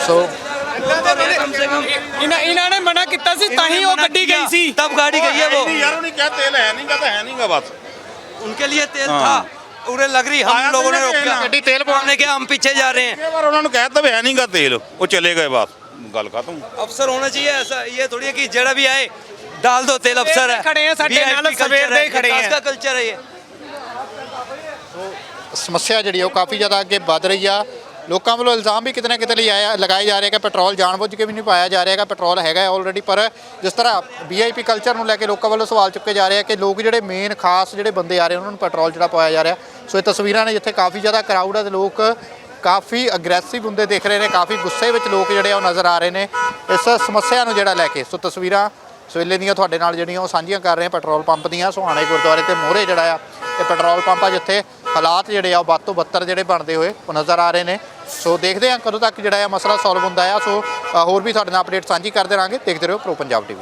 ਸੋ ਇਹਨਾਂ ਇਹਨਾਂ ਨੇ ਮਨਾ ਕੀਤਾ ਸੀ ਤਾਂ ਹੀ ਉਹ ਗੱਡੀ ਗਈ ਸੀ तब गाड़ी गई है वो ਯਾਰ ਉਹਨੇ ਕਿਹਾ ਤੇਲ ਹੈ ਨਹੀਂਗਾ ਤਾਂ ਹੈ ਨਹੀਂਗਾ ਬਸ उनके लिए तेल था उन्हें लग रही हम आया तो लोगों ने नहीं रोका ਗੱਡੀ ਤੇਲ ਪਵਾਉਣ हमने क्या हम पीछे जा रहे हैं ਇਹ ਵਾਰ ਉਹਨਾਂ ਨੂੰ ਕਹਿ ਦਿੱਤਾ ਵੀ ਹੈ ਨਹੀਂਗਾ ਤੇਲ ਉਹ ਚਲੇ ਗਏ ਬਸ ਗੱਲ ਖਤਮ अफसर होना चाहिए ऐसा ये थोड़ी है कि जरा भी आए डाल दो तेल अफसर है खड़े हैं, साढ़े VIP नाल culture सवेर है, दे ही खड़े ये हैं। कास का कल्चर है ये ਸਮੱਸਿਆ ਜਿਹੜੀ ਆ ਉਹ ਕਾਫੀ ਜ਼ਿਆਦਾ ਅੱਗੇ ਵੱਧ ਰਹੀ ਆ ਲੋਕਾਂ ਵੱਲੋਂ ਇਲਜ਼ਾਮ ਵੀ ਕਿਤੇ ਨਾ ਕਿਤੇ ਲਈ ਆਇਆ ਲਗਾਏ ਜਾ ਰਹੇ ਕਿ ਪੈਟਰੋਲ ਜਾਣਬੁੱਝ ਕੇ ਵੀ ਨਹੀਂ ਪਾਇਆ ਜਾ ਰਿਹਾ ਕਿ ਪੈਟਰੋਲ ਹੈਗਾ ਆਲਰੇਡੀ ਪਰ ਜਿਸ ਤਰ੍ਹਾਂ ਵੀਆਈਪੀ ਕਲਚਰ ਨੂੰ ਲੈ ਕੇ ਲੋਕਾਂ ਵੱਲੋਂ ਸਵਾਲ ਚੁੱਕੇ ਜਾ ਰਹੇ ਆ ਕਿ ਲੋਕ ਜਿਹੜੇ ਮੇਨ ਖਾਸ ਜਿਹੜੇ ਬੰਦੇ ਆ ਰਹੇ ਉਹਨਾਂ ਨੂੰ ਪੈਟਰੋਲ ਜਿਹੜਾ ਪਾਇਆ ਜਾ ਰਿਹਾ ਸੋ ਇਹ ਤਸਵੀਰਾਂ ਨੇ ਜਿੱਥੇ ਕਾਫੀ ਜ਼ਿਆਦਾ ਕਰਾਊਡ ਆ ਤੇ ਲੋਕ ਕਾਫੀ ਅਗਰੈਸਿਵ ਹੁੰਦੇ ਦਿਖ ਰਹੇ ਨੇ ਕਾਫੀ ਗੁੱਸੇ ਵਿੱਚ ਲੋਕ ਜਿਹੜੇ ਆ ਉਹ ਨਜ਼ਰ ਆ ਰਹੇ ਨੇ ਇਸ ਸਮੱਸਿਆ ਨੂੰ ਜਿਹੜਾ ਲੈ ਕੇ ਸੋ ਤਸਵੀਰਾਂ ਸਵੇਲੇ ਦੀਆਂ ਤੁਹਾਡੇ ਨਾਲ ਜਿਹੜੀਆਂ ਉਹ ਸਾਂਝੀਆਂ ਕਰ ਰਹੇ ਹਾਂ ਪੈਟਰੋਲ ਪੰਪ ਦੀਆਂ, ਸੁਹਾਣੇ ਗੁਰਦੁਆਰੇ ਤੇ ਮੋਹਰੇ ਜਿਹੜਾ ਆ, ਇਹ ਪੈਟਰੋਲ ਪੰਪ ਆ ਜਿੱਥੇ ਹਾਲਾਤ ਜਿਹੜੇ ਆ ਉਹ ਵੱਧ ਤੋਂ ਬੱਤਰ ਜਿਹੜੇ ਬਣਦੇ ਹੋਏ ਉਹ ਨਜ਼ਰ ਆ ਰਹੇ ਨੇ। ਸੋ ਦੇਖਦੇ ਹਾਂ ਕਦੋਂ ਤੱਕ ਜਿਹੜਾ ਆ ਮਸਲਾ ਸੋਲਵ ਹੁੰਦਾ ਆ, ਸੋ ਹੋਰ ਵੀ ਤੁਹਾਡੇ ਨਾਲ ਅਪਡੇਟ ਸਾਂਝੀ ਕਰਦੇ ਰਹਾਂਗੇ। ਦੇਖਦੇ ਰਹੋ ਪ੍ਰੋ ਪੰਜਾਬ ਟੀਵੀ